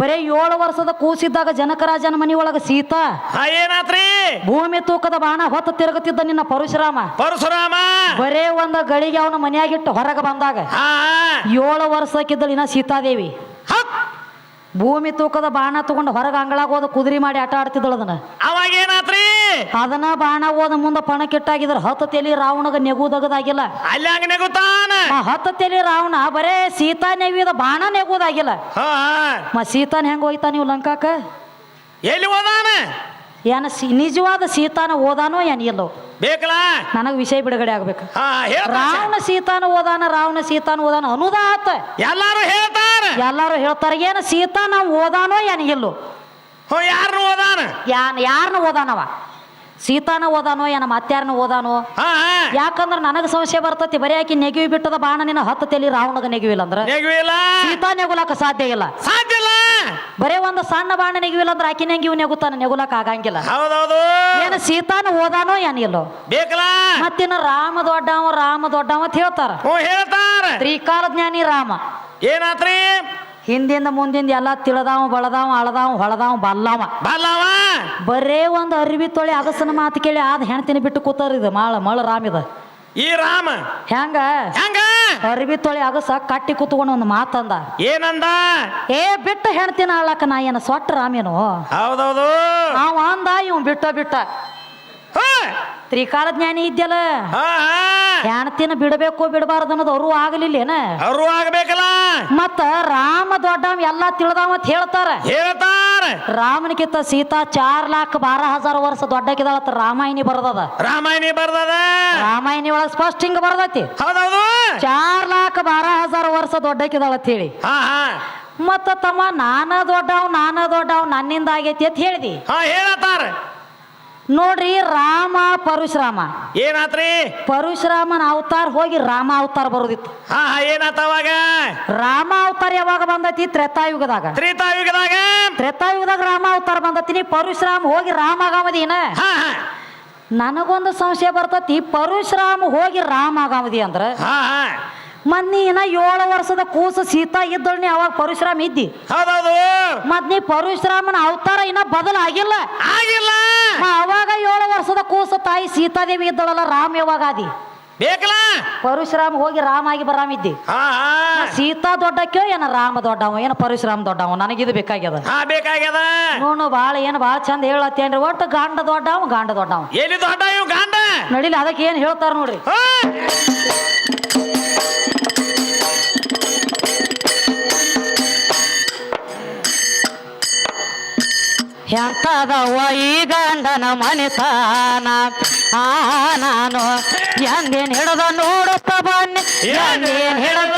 Speaker 1: ಬರೇ ಏಳು ವರ್ಷದ ಕೂಸಿದ್ದಾಗ ಜನಕರಾಜನ ಮನಿಯೊಳಗ ಸೀತಾ
Speaker 2: ಹಾ ಏನಾತ್ರಿ?
Speaker 1: ಭೂಮಿ ತೂಕದ ಬಾಣ ಹೊತ್ತು ತಿರುಗುತ್ತಿದ್ದ ನಿನ್ನ ಪರಶುರಾಮ.
Speaker 2: ಪರಶುರಾಮ?
Speaker 1: ಬರೇ ಒಂದು ಗಳಿಗೆ ಅವನ ಮನೆಯಾಗಿಟ್ಟು ಹೊರಗೆ ಬಂದಾಗ
Speaker 2: ಹಾ
Speaker 1: ಏಳು ವರ್ಷಕ್ಕಿದ್ದಳು ಇನ್ನ ಸೀತಾದೇವಿ. ಭೂಮಿ ತೂಕದ ಬಾಣ ತಗೊಂಡು ಹೊರಗೆ ಅಂಗಳಾಗ ಹೋದ ಕುದುರೆ ಮಾಡಿ ಆಟ ಆಡ್ತಿದ್ದಳು ಅದನ್ನ.
Speaker 2: ಅವಾಗ ಏನಾತ್ರಿ?
Speaker 1: ಅದನ್ನ ಬಾಣ ಹೋದ ಮುಂದೆ ಪಣಕ್ಕಿಟ್ಟಾಗಿದ್ರ ಹತ್ತು ತೆಲಿ ರಾವಣಗ ನೆಗುವುದಾಗದಾಗಿಲ್ಲ
Speaker 2: ಅಲ್ಲಿ ಹಂಗ ನೆಗುತ್ತಾನ?
Speaker 1: ಹತ್ತ ಹತ್ತು ತೆಲಿ ರಾವಣ ಬರೇ ಸೀತಾ ನೆವಿದ ಬಾಣ
Speaker 2: ನೆಗುದಾಗಿಲ್ಲ.
Speaker 1: ಮ ಸೀತಾನ ಹೆಂಗ ಹೋಯ್ತಾ ನೀವು ಲಂಕಾಕ?
Speaker 2: ಎಲ್ಲಿ ಹೋದಾನ?
Speaker 1: ಏನ ನಿಜವಾದ ಸೀತಾನ ಓದಾನೋ ಏನ್ ಇಲ್ಲೋ?
Speaker 2: ಬೇಕಲ್ಲ?
Speaker 1: ನನಗೆ ವಿಷಯ ಬಿಡುಗಡೆ ಆಗ್ಬೇಕು. ರಾವಣ ಸೀತಾನ ಓದಾನ ರಾವಣ ಸೀತಾನ ಓದಾನ ಅನುದಾತ. ಆತ
Speaker 2: ಎಲ್ಲಾರು ಹೇಳ್ತಾರ?
Speaker 1: ಎಲ್ಲಾರು ಹೇಳ್ತಾರ ಏನ ಸೀತಾ ನಾವು ಓದಾನೋ ಏನ್ ಇಲ್ಲೋ?
Speaker 2: ಯಾರನ್ನ ಓದಾನ
Speaker 1: ಯಾನ್ ಯಾರನ್ನ ಓದಾನವ ಸೀತಾನ ಓದಾನೋ ಏನ ಮತ್ತಾರನ ಓದಾನೋ
Speaker 2: ಹಾ
Speaker 1: ಯಾಕಂದ್ರ ನನಗ ಸಂಶಯ ಬರ್ತತಿ ಬರೀ ಆಕಿ ನೆಗಿವಿ ಬಿಟ್ಟದ ಬಾಣ ನಿನ್ನ ಹತ್ತು ತೆಲಿ ರಾವಣಗ ನೆಗಿವಿಲ್ಲ ಅಂದ್ರ
Speaker 2: ನೆಗುವಿಲ್ಲ
Speaker 1: ಸೀತಾ ನೆಗುಲಾಕ ಸಾಧ್ಯ ಇಲ್ಲ.
Speaker 2: ಸಾಧ್ಯ ಇಲ್ಲ.
Speaker 1: ಬರೇ ಒಂದು ಸಣ್ಣ ಬಾಣ ನೆಗಿವಿಲ್ಲ ಅಂದ್ರ ಆಕಿ ನೆಗಿವು ನೆಗುತ್ತಾನ ನೆಗುಲಾಕ ಆಗಂಗಿಲ್ಲ.
Speaker 2: ಹೌದೌದು.
Speaker 1: ಏನ ಸೀತಾನ ಓದಾನೋ ಏನಿಲ್ಲೋ
Speaker 2: ಬೇಕಲ್ಲ.
Speaker 1: ಮತ್ತಿನ್ನ ರಾಮ ದೊಡ್ಡವ ರಾಮ ದೊಡ್ಡವ ಅಂತ ಹೇಳ್ತಾರ.
Speaker 2: ಹ್ಞೂ ಹೇಳ್ತಾರ.
Speaker 1: ತ್ರಿಕಾಲ ಜ್ಞಾನಿ ರಾಮ.
Speaker 2: ಏನಾತ್ರಿ?
Speaker 1: ಹಿಂದಿಂದ ಮುಂದಿಂದ ಎಲ್ಲ ತಿಳದಾವ ಬಳದಾವ ಅಳದಾವ ಹೊಳದಾವ ಬಲ್ಲಾವ.
Speaker 2: ಬಲ್ಲವ?
Speaker 1: ಬರೇ ಒಂದು ಅರಿವಿ ತೊಳಿ ಅಗಸನ ಮಾತು ಕೇಳಿ ಆದ ಹೆಣ್ತಿನ ಬಿಟ್ಟು ಕೂತಾರ ಇದು ಮಾಳ ಮಳ ರಾಮ ಇದು.
Speaker 2: ಈ ರಾಮ?
Speaker 1: ಹೆಂಗ?
Speaker 2: ಹೆಂಗ?
Speaker 1: ಅರಿವಿ ತೊಳಿ ಅಗಸ ಕಟ್ಟಿ ಕೂತ್ಕೊಂಡು ಒಂದು ಮಾತಂದ
Speaker 2: ಏನಂದ?
Speaker 1: ಏ ಬಿಟ್ಟು ಹೆಣ್ತಿನ ಆಳಕ ನಾ ಏನ ಸೊಟ್ಟ ರಾಮೇನು
Speaker 2: ಹೌದೌದು.
Speaker 1: ಅವ ಅಂದ ಇವ್ ಬಿಟ್ಟ ಬಿಟ್ಟ. ತ್ರಿಕಾಲ ಜ್ಞಾನಿ ಇದ್ಯಲ್ಲ?
Speaker 2: ಹಾ ಬಿಡಬೇಕೋ
Speaker 1: ಹೆಣ್ತಿನ ಬಿಡಬೇಕು ಬಿಡಬಾರ್ದು ಅನ್ನೋದು ಅವರು ಆಗಲಿಲ್ಲೇನ
Speaker 2: ಅವರು ಆಗಬೇಕಲ್ಲ.
Speaker 1: ಮತ್ತ ರಾಮ ದೊಡ್ಡವ ಎಲ್ಲ ತಿಳಿದಾವ ಅಂತ ಹೇಳ್ತಾರ.
Speaker 2: ಹೇಳ್ತಾರ.
Speaker 1: ರಾಮನಿಗಿಂತ ಸೀತಾ ಚಾರ್ ಲಾಖ ಬಾರ ಹಜಾರ್ ವರ್ಷ ದೊಡ್ಡಕಿದಾಳತ್ತ ರಾಮಾಯಣಿ ಬರ್ದದ.
Speaker 2: ರಾಮಾಯಣಿ ಬರ್ದದ.
Speaker 1: ರಾಮಾಯಣಿ ಒಳಗ ಸ್ಪಷ್ಟ ಹಿಂಗ ಬರದೈತಿ. ಚಾರ್ ಲಾಖ ಬಾರ ಹಜಾರ್ ವರ್ಷ ದೊಡ್ಡಕಿದಾಳತ್ ಹೇಳಿ.
Speaker 2: ಹಾ ಹಾ.
Speaker 1: ಮತ್ತ ತಮ್ಮ ನಾನ ದೊಡ್ಡವ್ ನಾನ ದೊಡ್ಡವ್ ನನ್ನಿಂದ ಆಗೈತಿ ಅಂತ ಹೇಳಿದಿ.
Speaker 2: ಹೇಳತ್ತಾರ.
Speaker 1: ನೋಡ್ರಿ ರಾಮ ಪರಶುರಾಮ.
Speaker 2: ಏನಾತ್ರಿ?
Speaker 1: ಪರಶುರಾಮನ ಅವತಾರ ಹೋಗಿ ರಾಮ ಅವತಾರ ಬರುದಿತ್ತು.
Speaker 2: ಹಾ ಹಾ ಏನಾತ ಅವಾಗ?
Speaker 1: ರಾಮ ಅವತಾರ ಯಾವಾಗ ಬಂದೈತಿ? ತ್ರೇತಾಯುಗದಾಗ.
Speaker 2: ತ್ರೇತಾಯುಗದಾಗ?
Speaker 1: ತ್ರೇತಾಯುಗದಾಗ ರಾಮ ಅವತಾರ ಬಂದೈತಿ ನೀ ಪರಶುರಾಮ ಹೋಗಿ ರಾಮ ಆಗಮದೀನ
Speaker 2: ಹಾ ಹಾ.
Speaker 1: ನನಗೊಂದು ಸಂಶಯ ಬರ್ತತಿ. ಪರಶುರಾಮ ಹೋಗಿ ರಾಮ ಆಗಮದಿ ಅಂದ್ರ
Speaker 2: ಹಾ ಹಾ.
Speaker 1: ಮತ್ ಇನ್ನ ಏಳು ವರ್ಷದ ಕೂಸು ಸೀತಾ ಇದ್ದಳು ನೀ ಅವಾಗ ಪರಶುರಾಮ ಇದ್ದಿ.
Speaker 2: ಹೌದೌದು.
Speaker 1: ಮತ್ ನೀ ಪರಶುರಾಮನ ಅವತಾರ ಇನ್ನ ಬದಲಾಗಿಲ್ಲ
Speaker 2: ಆಗಿಲ್ಲ.
Speaker 1: ಅವಾಗ ಏಳು ವರ್ಷದ ಕೂಸು ತಾಯಿ ಸೀತಾದೇವಿ ಇದ್ದಳಲ್ಲ ರಾಮ ಯಾವಾಗ ಆದಿ?
Speaker 2: ಬೇಕಲ್ಲ.
Speaker 1: ಪರಶುರಾಮ ಹೋಗಿ ರಾಮ ಆಗಿ
Speaker 2: ಬರಾಮ ಇದ್ದಿ.
Speaker 1: ಸೀತಾ ದೊಡ್ಡಕ್ಯೋ ಏನ ರಾಮ ದೊಡ್ಡವ ಏನ ಪರಶುರಾಮ ದೊಡ್ಡವ ನನಗಿದು ಬೇಕಾಗ್ಯದ.
Speaker 2: ಬೇಕಾಗ್ಯದ.
Speaker 1: ನೋಡು ಬಾಳ ಏನು ಬಾಳ ಚಂದ ಹೇಳತ್ತೇನ್ರಿ ಒಟ್ಟು ಗಾಂಡ ದೊಡ್ಡವ ಗಾಂಡ ದೊಡ್ಡವ.
Speaker 2: ಎಲ್ಲಿ ದೊಡ್ಡ ಇವ್ ಗಂಡ?
Speaker 1: ನಡಿಲಿ ಅದಕ್ಕೆ ಏನು ಹೇಳ್ತಾರ ನೋಡ್ರಿ.
Speaker 2: ಹಾ.
Speaker 1: ಎಂತದವ ಈ ಗಂಡನ ಮನಿತಾನ ಆ ನಾನು ಎಂದೇನು ಹಿಡದ ನೋಡುತ್ತ ಬನ್ನಿ ಎಂದೇನು ಹಿಡದ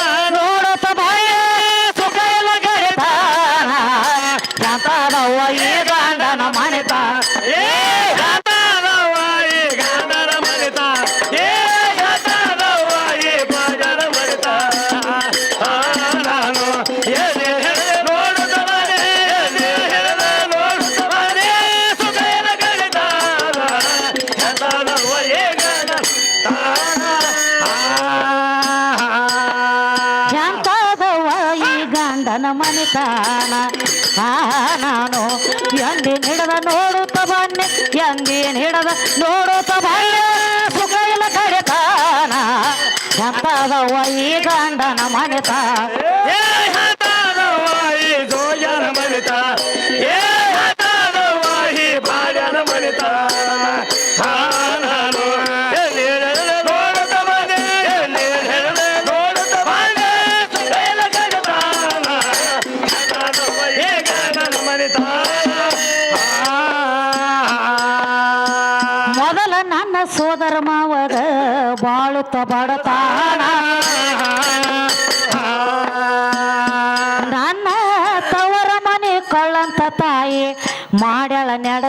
Speaker 1: ಎಂತದವ ಈ ಗಂಡನ
Speaker 2: ಮನೆತ ಜೋಜನ ಮನಿತ.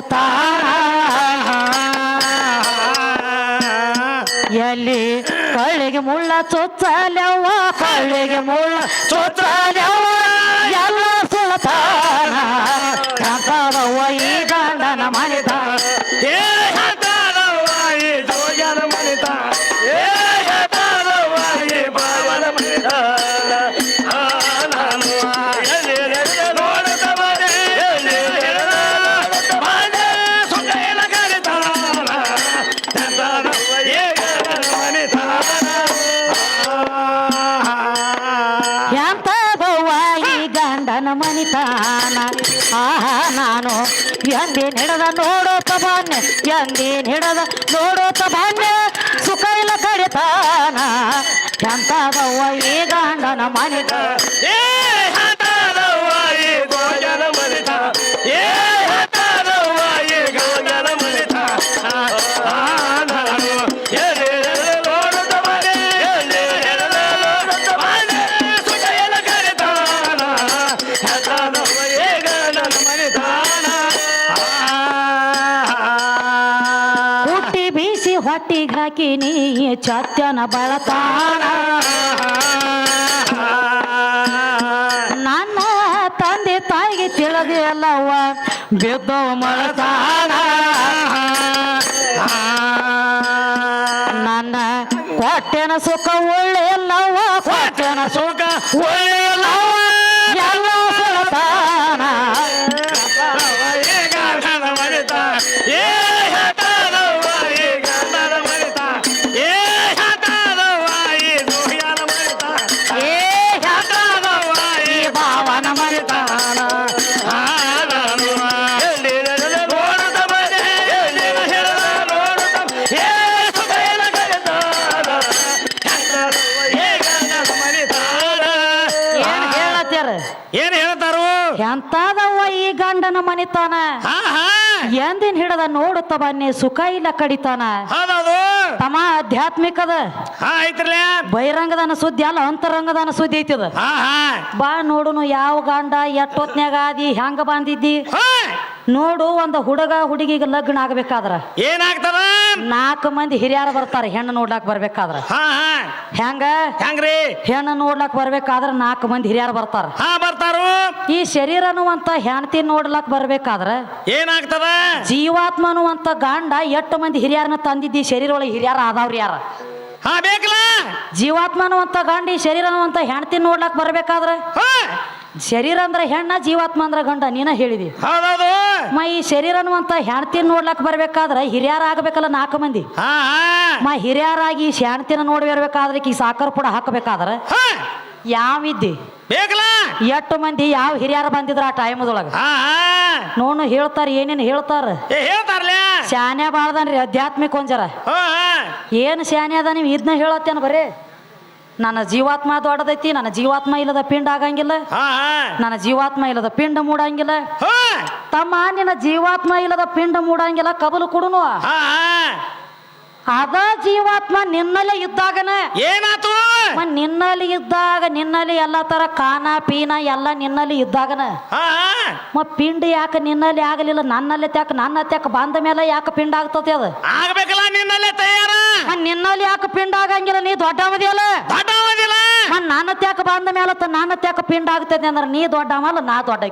Speaker 2: তার ಮನಿತ ಏ ಹತಾರವಾಯಿ ಜೋಗ್ಯನ ಮನಿತ ಏ ಹತಾರವಾಯಿ ಗಂಗನ ಮನಿತ ಆ ನಾನು ಎಲ್ಲಿರೆಲ್ಲ ನೋಡುತ್ತ ಬಂದೆ, ಎಲ್ಲಿರೆಲ್ಲ ನೋಡುತ್ತ ಬಂದೆ, ಸುಖೇನ ಕರಿತಾನ, ಹತಾರವ್ವ ಈ ಗಂಡನ ಮನಿತಾನ.
Speaker 1: ಹುಟ್ಟಿ ಬೀಸಿ ಹೊಟ್ಟಿಗೆ ಹಾಕಿ ನೀ ಚತ್ಯನ ಬಳತಾನ ನನ್ನ ತಂದೆ ತಾಯಿಗೆ ತಿಳಿದಿ ಅಲ್ಲವ್ವ ಬಿದ್ದವ ಮಳತಾನ ನನ್ನ ಕೊಟ್ಟೆನ ಸುಖ ಒಳ್ಳೆಯಲ್ಲವ್ವ ಕೊಟ್ಟೆನ ಸುಖ ಒಳ್ಳೆಯಲ್ಲವ್ವ ಎಂತಾದವ್ವ ಈ ಗಂಡನ ಮನಿತಾನ.
Speaker 2: ಹಾ ಹಾ.
Speaker 1: ಎಂದಿನ ಹಿಡದ ನೋಡುತ್ತ ಬನ್ನಿ ಸುಖ ಇಲ್ಲ ಕಡಿತಾನ.
Speaker 2: ತಮ
Speaker 1: ತಮ್ಮ ಆಧ್ಯಾತ್ಮಿಕದ ಬಹಿರಂಗದನ ಸುದ್ದಿ ಅಲ್ಲ ಅಂತರಂಗದನ ಸುದ್ದಿ
Speaker 2: ಹಾ
Speaker 1: ಬಾ ನೋಡುನು ಯಾವ ಗಾಂಡ ಎಟ್ಟೊತ್ನ್ಯಾಗ ಆದಿ ಹೆಂಗ ಬಂದಿದ್ದಿ? ನೋಡು ಒಂದು ಹುಡುಗ ಹುಡುಗಿಗೆ ಲಗ್ನ ಆಗ್ಬೇಕಾದ್ರ.
Speaker 2: ಏನಾಗ್ತದ?
Speaker 1: ನಾಲ್ಕು ಮಂದಿ ಹಿರಿಯರು ಬರ್ತಾರ ಹೆಣ್ಣು ನೋಡ್ಲಾಕ್ ಬರ್ಬೇಕಾದ್ರ. ಹೆಂಗ
Speaker 2: ಹೆಂಗ್ರಿ
Speaker 1: ಹೆಣ್ಣು ನೋಡ್ಲಾಕ್ ಬರ್ಬೇಕಾದ್ರ ನಾಲ್ಕು ಮಂದಿ ಹಿರಿಯರು ಬರ್ತಾರು. ಈ ಶರೀರ ಅನ್ನುವಂತ ಹೆಣ್ತಿ ನೋಡ್ಲಾಕ್ ಬರ್ಬೇಕಾದ್ರ.
Speaker 2: ಏನಾಗ್ತದ?
Speaker 1: ಜೀವಾತ್ಮ ಅನ್ನುವಂತ ಗಂಡ ಎಷ್ಟು ಮಂದಿ ಹಿರಿಯರನ್ನ ತಂದಿದ್ದಿ ಶರೀರ ಒಳಗೆ ಹಿರಿಯರ ಆದವ್ರು ಯಾರ?
Speaker 2: ಹಾ ಬೇಕಲ್ಲ?
Speaker 1: ಜೀವಾತ್ಮ ಅನ್ನುವಂತ ಗಂಡ ಈ ಶರೀರ ಅನ್ನುವಂತ ಹೆಣ್ತಿ ನೋಡ್ಲಾಕ್ ಬರ್ಬೇಕಾದ್ರೆ? ಶರೀರ ಅಂದ್ರೆ ಹೆಣ್ಣ ಜೀವಾತ್ಮ ಅಂದ್ರೆ ಗಂಡ ನೀನ ಹೇಳಿದಿ. ಮಾ ಈ ಶರೀರ ಅನ್ನುವಂತ ಹೆಣ್ತಿ ನೋಡ್ಲಾಕ್ ಬರ್ಬೇಕಾದ್ರೆ ಹಿರಿಯರ ಆಗ್ಬೇಕಲ್ಲ ನಾಲ್ಕು ಮಂದಿ? ಮ ಹಿರಿಯರಾಗಿ ಈ ಶಾಣ್ತಿನ ನೋಡಿ ಬರ್ಬೇಕಾದ್ರೆ ಈ ಸಾಕರ್ ಕೂಡ ಹಾಕಬೇಕಾದ್ರೆ? ಯಾವಿದ್ದಿ?
Speaker 2: ಬೇಕಲ್ಲ?
Speaker 1: ಎಷ್ಟು ಮಂದಿ ಯಾವ ಹಿರಿಯರ ಬಂದಿದ್ರ ಆ ಟೈಮದೊಳಗ ನೋಡು ಹೇಳ್ತಾರ ಏನೇನು ಹೇಳ್ತಾರ?
Speaker 2: ಏ ಹೇಳ್ತಾರಲ್ಲ
Speaker 1: ಶಾನ್ಯ ಬಾಳ್ದನ್ರಿ ಆಧ್ಯಾತ್ಮಿಕ ಒಂಜರ.
Speaker 2: ಹಾ
Speaker 1: ಏನು ಶಾನ್ಯ ಅದ ನೀವು ಇದನ್ನ ಹೇಳತ್ತೇನ ಬರೀ? ನನ್ನ ಜೀವಾತ್ಮ ದೊಡ್ಡದೈತಿ ನನ್ನ ಜೀವಾತ್ಮ ಇಲ್ಲದ ಪಿಂಡ ಆಗಂಗಿಲ್ಲ.
Speaker 2: ಹಾ
Speaker 1: ನನ್ನ ಜೀವಾತ್ಮ ಇಲ್ಲದ ಪಿಂಡ ಮೂಡಂಗಿಲ್ಲ.
Speaker 2: ಹಾ.
Speaker 1: ತಮ್ಮ ನಿನ್ನ ಜೀವಾತ್ಮ ಇಲ್ಲದ ಪಿಂಡ ಮೂಡಂಗಿಲ್ಲ ಕಬಲು ಕೊಡುನು.
Speaker 2: ಹಾ.
Speaker 1: ಅದ ಜೀವಾತ್ಮ ನಿನ್ನಲ್ಲೇ ಇದ್ದಾಗನ.
Speaker 2: ಏನಾತು?
Speaker 1: ನಿನ್ನಲ್ಲಿ ಇದ್ದಾಗ ನಿನ್ನಲ್ಲಿ ಎಲ್ಲ ತರ ಕಾನ ಪೀನ ಎಲ್ಲ ನಿನ್ನಲ್ಲಿ ಇದ್ದಾಗನ. ಮ ಪಿಂಡ ಯಾಕೆ ನಿನ್ನಲ್ಲಿ ಆಗಲಿಲ್ಲ? ನನ್ನಲ್ಲಿ ತ್ಯಾಕ ನನ್ನ ತ್ಯಾಕ ಬಂದ ಮೇಲೆ ಯಾಕೆ ಪಿಂಡ ಆಗ್ತತಿ ಅದು?
Speaker 2: ಆಗ್ಬೇಕಲ್ಲ ನಿನ್ನಲ್ಲಿ ತಯಾರ.
Speaker 1: ನಿನ್ನಲ್ಲಿ ಯಾಕೆ ಪಿಂಡ ಆಗಂಗಿಲ್ಲ? ನೀ ದೊಡ್ಡವದಿಯಲ್ಲ?
Speaker 2: ದೊಡ್ಡ ಅವಧಿಲ್ಲ
Speaker 1: ನನ್ನ ತ್ಯಾಕ ಬಂದ ಮೇಲೆ ನನ್ನ ತ್ಯಾಕ ಪಿಂಡ ಆಗ್ತದೆ ಅಂದ್ರೆ ನೀ ದೊಡ್ಡವಲ್ಲ ನಾ
Speaker 2: ದೊಡ್ಡ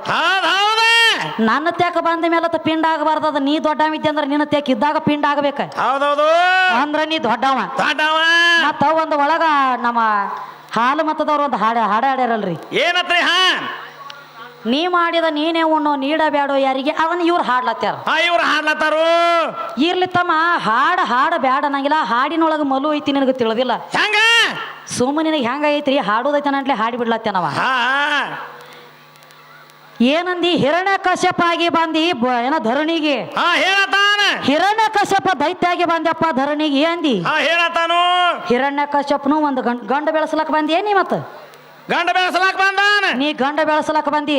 Speaker 1: ನನ್ನ ತ್ಯಾಕ ಬಂದ ಮೇಲೆ ತ ಪಿಂಡ ಆಗಬಾರ್ದು. ಅದು ನೀ ದೊಡ್ಡವಿದ್ದೆ ಅಂದ್ರೆ ನಿನ್ನ ತ್ಯಾಕ ಇದ್ದಾಗ ಪಿಂಡ ಆಗಬೇಕ.
Speaker 2: ಹೌದೌದು.
Speaker 1: ಅಂದ್ರ ನೀ ದೊಡ್ಡವ.
Speaker 2: ದೊಡ್ಡವ.
Speaker 1: ಮತ್ತ ಒಂದು ಒಳಗ ನಮ್ಮ ಹಾಲು ಮತದವ್ರು ಒಂದು ಹಾಡ ಹಾಡ ಹಾಡ್ಯಾರಲ್ರಿ.
Speaker 2: ಏನತ್ರಿ ಹಾ?
Speaker 1: ನೀ ಮಾಡಿದ ನೀನೇ ಉಣ್ಣು ನೀಡಬೇಡೋ ಯಾರಿಗೆ? ಅದನ್ನ ಇವ್ರು
Speaker 2: ಹಾಡ್ಲತ್ತಾರ ಇವ್ರು ಹಾಡ್ಲತ್ತಾರು.
Speaker 1: ಇರ್ಲಿ ತಮ್ಮ ಹಾಡ ಹಾಡ ಬೇಡ ನಂಗಿಲ್ಲ. ಹಾಡಿನೊಳಗ ಮಲು ಐತಿ ನಿನಗೆ ತಿಳಿದಿಲ್ಲ.
Speaker 2: ಹೆಂಗ?
Speaker 1: ಸುಮ್ಮ ನಿನಗೆ ಹೆಂಗ ಐತ್ರಿ? ಹಾಡೋದೈತೆ ಹಾಡಿ ಬಿಡ್ಲತ್ತೇನವ ಏನಂದಿ ಹಿರಣ್ಯ ಕಶ್ಯಪ ಆಗಿ ಬಂದಿ ಏನ ಧರಣಿಗೆ?
Speaker 2: ಹೇಳತಾನ.
Speaker 1: ಹಿರಣ್ಯ ಕಶ್ಯಪ ದೈತ್ಯಾಗಿ ಬಂದಪ್ಪ ಧರಣಿಗೆ ಅಂದಿ.
Speaker 2: ಹಾ ಹೇಳತಾನು.
Speaker 1: ಹಿರಣ್ಯ ಕಶ್ಯಪನು ಒಂದು ಗಂಡ ಗಂಡ ಬೆಳೆಸಲಕ್ ಬಂದಿ ನೀ ಮತ್ತ?
Speaker 2: ಗಂಡ ಬೆಳೆಸಲಕ್ ಬಂದಾನ.
Speaker 1: ನೀ ಗಂಡ ಬೆಳೆಸಲಕ್ ಬಂದಿ?